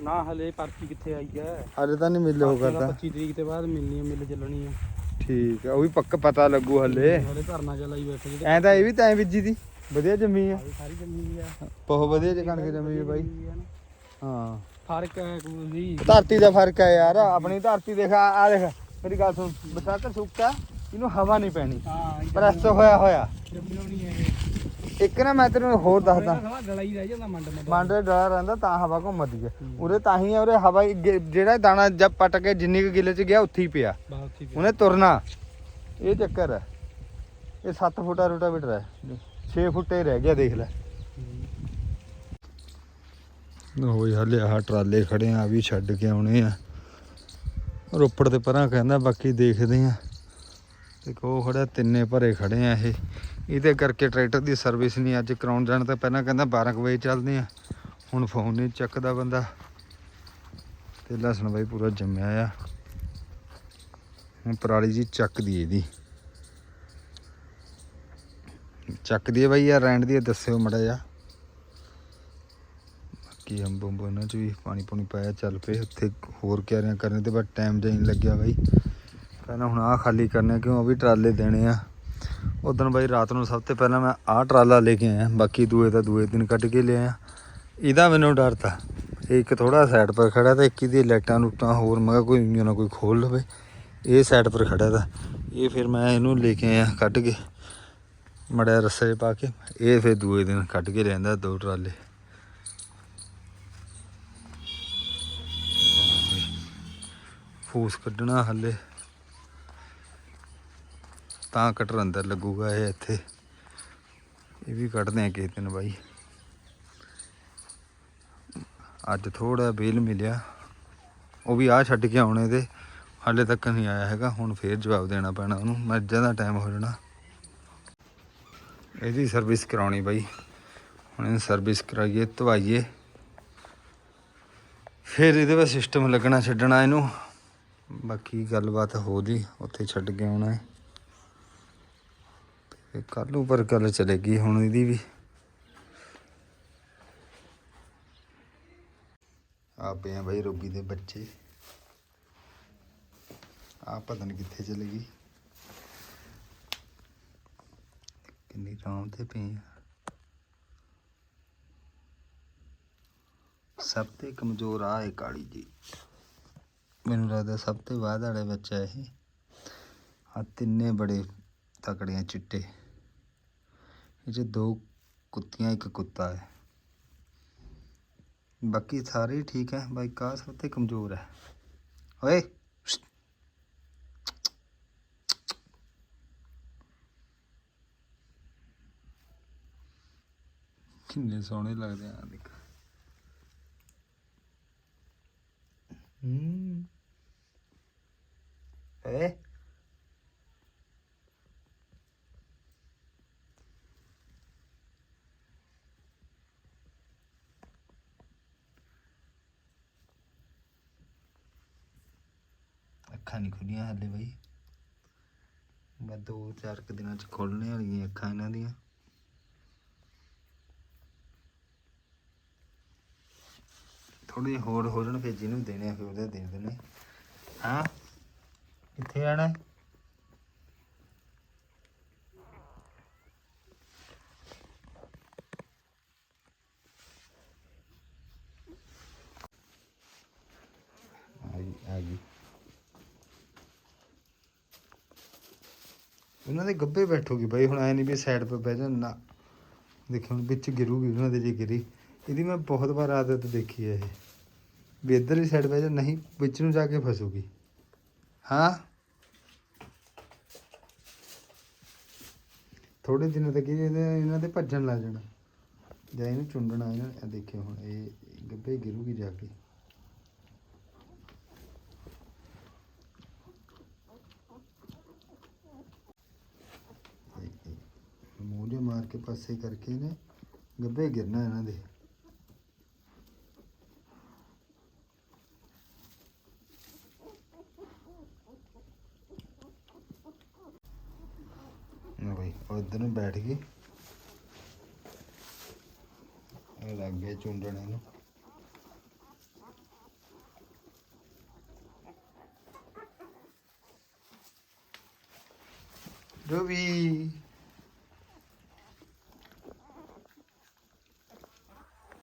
ਨਾ ਹਲੇ ਪਰਚੀ ਕਿੱਥੇ ਆਈ ਹੈ? ਹਾਲੇ ਤਾਂ ਨਹੀਂ ਮਿਲੇ ਤਾਂ ਕਰਦਾ। 25 ਤਰੀਕ ਤੇ ਬਾਅਦ ਮਿਲਣੀ ਹੈ ਮਿਲ ਚੱਲਣੀ ਹੈ ਠੀਕ ਆ ਉਹ ਵੀ ਪੱਕਾ ਪਤਾ ਲੱਗੂ ਹਲੇ। ਹਲੇ ਧਰਨਾ ਚਲਾਈ ਬੈਠੇ ਜਿਹੜੇ। ਐਂ ਤਾਂ ਇਹ ਵੀ ਤਾਂ ਬੀਜੀ ਦੀ। ਵਧੀਆ ਜੰਮੀ ਆ। ਸਾਰੀ ਜੰਮੀ ਵੀ ਆ। ਬਹੁਤ ਵਧੀਆ ਚ ਕਣਕ ਜੰਮੀ ਆ ਬਾਈ। ਹਾਂ। ਫ਼ਰਕ ਹੈ ਕੋਈ ਨਹੀਂ। ਧਰਤੀ ਦਾ ਫ਼ਰਕ ਹੈ ਯਾਰ ਆਪਣੀ ਧਰਤੀ ਦੇਖ ਆ ਆ ਦੇਖ ਮੇਰੀ ਗੱਲ ਸੁਣ। ਬਸਾਤ ਸੁੱਕਾ ਇਹਨੂੰ ਹਵਾ ਨਹੀਂ ਪੈਣੀ। ਹਾਂ ਪ੍ਰੈਸ ਹੋਇਆ ਹੋਇਆ। ਜੰਮੀ ਹੋਣੀ ਹੈ ਇੱਕ ਨਾ ਮੈਂ ਤੈਨੂੰ ਹੋਰ ਦੱਸਦਾ। ਸਵਾ ਡਲਾਈ ਰਹਿ ਜਾਂਦਾ ਮੰਡ ਮੰਡ ਮੰਡੇ ਡਰਾ ਰਹਿੰਦਾ ਤਾਂ ਹਵਾ ਘੁੰਮਦੀ ਹੈ ਉਰੇ ਤਾਂ ਹੀ ਉਰੇ ਹਵਾ ਹੀ ਗੇ- ਜਿਹੜਾ ਦਾਣਾ ਜਦ ਪਟ ਕੇ ਜਿੰਨੀ ਕੁ ਗਿੱਲੇ ਚ ਗਿਆ ਉੱਥੇ ਹੀ ਪਿਆ। ਠੀਕ ਉਹਨੇ ਤੁਰਨਾ। ਇਹ ਚੱਕਰ ਹੈ ਇਹ 7 ਫੁੱਟਾ ਰੋਟਾਵੇਟਰ ਹੈ 6 ਫੁੱਟੇ ਰਹਿ ਗਿਆ ਦੇਖ ਲੈ। ਹੋਈ ਹਲੇ ਆਹ ਟਰਾਲੇ ਖੜੇ ਆ ਵੀ ਛੱਡ ਕੇ ਆਉਣੇ ਆ। ਰੋਪੜ ਤੇ ਪਰਾਂ ਕਹਿੰਦਾ ਬਾਕੀ ਦੇਖਦੇ ਆ। ਤੇ ਕੋ ਖੜਾ ਤਿੰਨੇ ਭਰੇ ਖੜੇ ਆ ਇਹ। ਇਹਦੇ ਕਰਕੇ ਟਰੈਕਟਰ ਦੀ ਸਰਵਿਸ ਨਹੀਂ ਅੱਜ ਕਰਾਉਣ ਜਾਣ, ਤਾਂ ਪਹਿਲਾਂ ਕਹਿੰਦਾ 12 ਕੁ ਵਜੇ ਚੱਲਦੇ ਆ ਹੁਣ ਫੋਨ ਨਹੀਂ ਚੱਕਦਾ ਬੰਦਾ। ਤੇ ਲਸਣ ਬਾਈ ਪੂਰਾ ਜੰਮਿਆ ਆ। ਹੁਣ ਪਰਾਲੀ ਜੀ ਚੱਕਦੀ ਇਹਦੀ। ਚੱਕਦੀ ਹੈ ਬਾਈ ਯਾਰ ਰੈਂਡ ਦੀ ਦੱਸਿਓ ਮੜਾ ਜਾ ਬਾਕੀ ਅੰਬ ਅੰਬ ਇਹਨਾਂ ਚ ਵੀ ਪਾਣੀ ਪੂਣੀ ਪਾਇਆ, ਚੱਲ ਪਏ ਉੱਥੇ ਹੋਰ ਕਿਆਰੀਆਂ ਕਰਨੇ ਤੇ ਬਸ ਟਾਈਮ ਜਿਹਾ ਲੱਗਿਆ ਬਾਈ। ਕਹਿੰਦਾ ਹੁਣ ਆਹ ਖਾਲੀ ਕਰਨੇ ਕਿਉਂ? ਉਹ ਵੀ ਟਰਾਲੇ ਦੇਣੇ ਆ। ਉਦੋਂ ਬਾਈ ਰਾਤ ਨੂੰ ਸਭ ਤੋਂ ਪਹਿਲਾਂ ਮੈਂ ਆਹ ਟਰਾਲਾ ਲੈ ਕੇ ਆਇਆ, ਬਾਕੀ ਦੂਏ ਦਾ ਦੂਏ ਦਿਨ ਕੱਢ ਕੇ ਲਿਆਇਆ। ਇਹਦਾ ਮੈਨੂੰ ਡਰ ਤਾ, ਇਹ ਇੱਕ ਥੋੜਾ ਸਾਈਡ ਪਰ ਖੜਾ ਤਾਂ ਇੱਕ ਇਹਦੀ ਲਾਈਟਾਂ ਲੂਟਾਂ ਹੋਰ, ਮੈਂ ਕਿਹਾ ਕੋਈ ਨਾ ਕੋਈ ਖੋਲ ਲਵੇ। ਇਹ ਸਾਈਡ ਪਰ ਖੜਾ ਤਾ, ਇਹ ਫਿਰ ਮੈਂ ਇਹਨੂੰ ਲੈ ਕੇ ਆਇਆ ਕੱਢ ਕੇ, ਮੜਿਆ ਰੱਸੇ 'ਚ ਪਾ ਕੇ, ਇਹ ਫਿਰ ਦੂਏ ਦਿਨ ਕੱਢ ਕੇ ਲਿਆਂਦਾ ਦੋ ਟਰਾਲੇ। ਫੂਸ ਕੱਢਣਾ ਹੱਲੇ। ਤਾਂ ਕਟਰ ਅੰਦਰ ਲੱਗੂਗਾ ਇਹ ਇੱਥੇ। ਇਹ ਵੀ ਕੱਢਦੇ ਆ ਕਿਸੇ ਦਿਨ ਬਾਈ। ਅੱਜ ਥੋੜਾ ਬੇਲ ਮਿਲਿਆ। ਉਹ ਵੀ ਆ ਛੱਡ ਕੇ ਆਉਣੇ ਤੇ ਹਾਲੇ ਤੱਕ ਨਹੀਂ ਆਇਆ ਹੈਗਾ। ਹੁਣ ਫੇਰ ਜਵਾਬ ਦੇਣਾ ਪੈਣਾ ਉਹਨੂੰ। ਮੱਝਾਂ ਦਾ ਟਾਈਮ ਹੋ ਜਾਣਾ। ਇਹਦੀ ਸਰਵਿਸ ਕਰਾਉਣੀ ਬਾਈ। ਹੁਣ ਇਹਨੂੰ ਸਰਵਿਸ ਕਰਾਈਏ, ਧਵਾਈਏ। ਫਿਰ ਇਹਦੇ ਵਿੱਚ ਸਿਸਟਮ ਲੱਗਣਾ ਛੱਡਣਾ ਇਹਨੂੰ। ਬਾਕੀ ਗੱਲਬਾਤ ਹੋ ਜੀ। ਉੱਥੇ ਛੱਡ ਕੇ ਆਉਣਾ ਹੈ। ਤੇ ਕੱਲ ਨੂੰ ਪਰ ਗੱਲ ਚੱਲੇਗੀ ਹੁਣ ਇਹਦੀ ਵੀ। ਆ ਪਏ ਆ ਬਾਈ ਰੋਬੀ ਦੇ ਬੱਚੇ। ਆ ਪਤਾ ਨਹੀਂ ਕਿੱਥੇ ਚਲੇ ਗਈ। ਕਿੰਨੀ ਆਰਾਮ ਤੇ ਪਏ ਸਭ ਤੋਂ ਕਮਜ਼ੋਰ ਆ ਇਹ ਕਾਲੀ ਜੀ। ਮੈਨੂੰ ਲੱਗਦਾ ਸਭ ਤੋਂ ਬਾਅਦ ਵਾਲੇ ਬੱਚਾ ਇਹ। ਆ ਤਿੰਨੇ ਬੜੇ ਤਕੜੀਆਂ ਚਿੱਟੇ। ਇਹ 'ਚ ਦੋ ਕੁੱਤੀਆਂ ਇੱਕ ਕੁੱਤਾ ਹੈ ਬਾਕੀ ਸਾਰੇ ਠੀਕ ਹੈ ਬਾਈ ਕਾ ਸਭ ਤੋਂ ਕਮਜ਼ੋਰ ਹੈ ਓਏ ਕਿੰਨੇ ਸੋਹਣੇ ਲੱਗਦੇ ਆ ਦੇਖ ਹੂੰ ਏ ਅੱਖਾਂ ਨਹੀਂ ਖੁੱਲੀਆਂ ਹਾਲੇ ਬਈ। ਮੈਂ ਦੋ ਚਾਰ ਕੁ ਦਿਨਾਂ ਚ ਖੋਲਣੇ ਵਾਲੀਆਂ ਅੱਖਾਂ ਇਹਨਾਂ ਦੀਆਂ। ਥੋੜੇ ਹੋਰ ਹੋ ਜਾਣ, ਫਿਰ ਜਿਹਨੂੰ ਦੇਣੇ ਆ, ਫਿਰ ਉਹਦੇ ਦੇ ਦੇਣੇ ਹਾਂ। ਕਿੱਥੇ ਆਣਾ ਆ ਗਈ। ਆ ਉਹਨਾਂ ਦੇ ਗੱਬੇ ਬੈਠੂਗੀ ਬਾਈ, ਹੁਣ ਐ ਨਹੀਂ ਵੀ ਸਾਈਡ 'ਤੇ ਬਹਿ ਜਾਣ, ਨਾ। ਦੇਖੋ, ਹੁਣ ਵਿੱਚ ਗਿਰੂਗੀ ਉਹਨਾਂ ਦੇ ਜੇ ਗਿਰੀ। ਇਹਦੀ ਮੈਂ ਬਹੁਤ ਵਾਰ ਆਦਤ ਦੇਖੀ ਹੈ ਇਹ। ਵੀ ਇੱਧਰਲੀ ਸਾਈਡ ਬਹਿ ਜਾ, ਨਹੀਂ, ਵਿੱਚ ਨੂੰ ਜਾ ਕੇ ਫਸੂਗੀ। ਹਾਂ? ਥੋੜੇ ਦਿਨਾਂ ਤੱਕ ਇਹ ਇਹਨਾਂ ਦੇ ਭੱਜਣ ਲੱਗ ਜਾਣਾ। ਜਾਂ ਇਹਨੂੰ ਚੁੰਡਣਾ, ਇਹਨਾਂ ਇਹ ਦੇਖਿਓ ਹੁਣ, ਇਹ ਗੱਬੇ ਗਿਰੂਗੀ ਜਾ ਕੇ। ਮੂੰਹ ਮਾਰ ਕੇ ਪਾਸੇ ਕਰਕੇ ਨੇ ਗੱਬੇ ਗਿਰਨਾ ਇਹਨਾਂ ਦੇ। ਨਾ ਭਾਈ ਉਹ ਨੂੰ ਬੈਠ ਗਈ ਲੱਗ ਗਏ ਚੁੰਡਣ ਇਹਨੂੰ। ਰੂਬੀ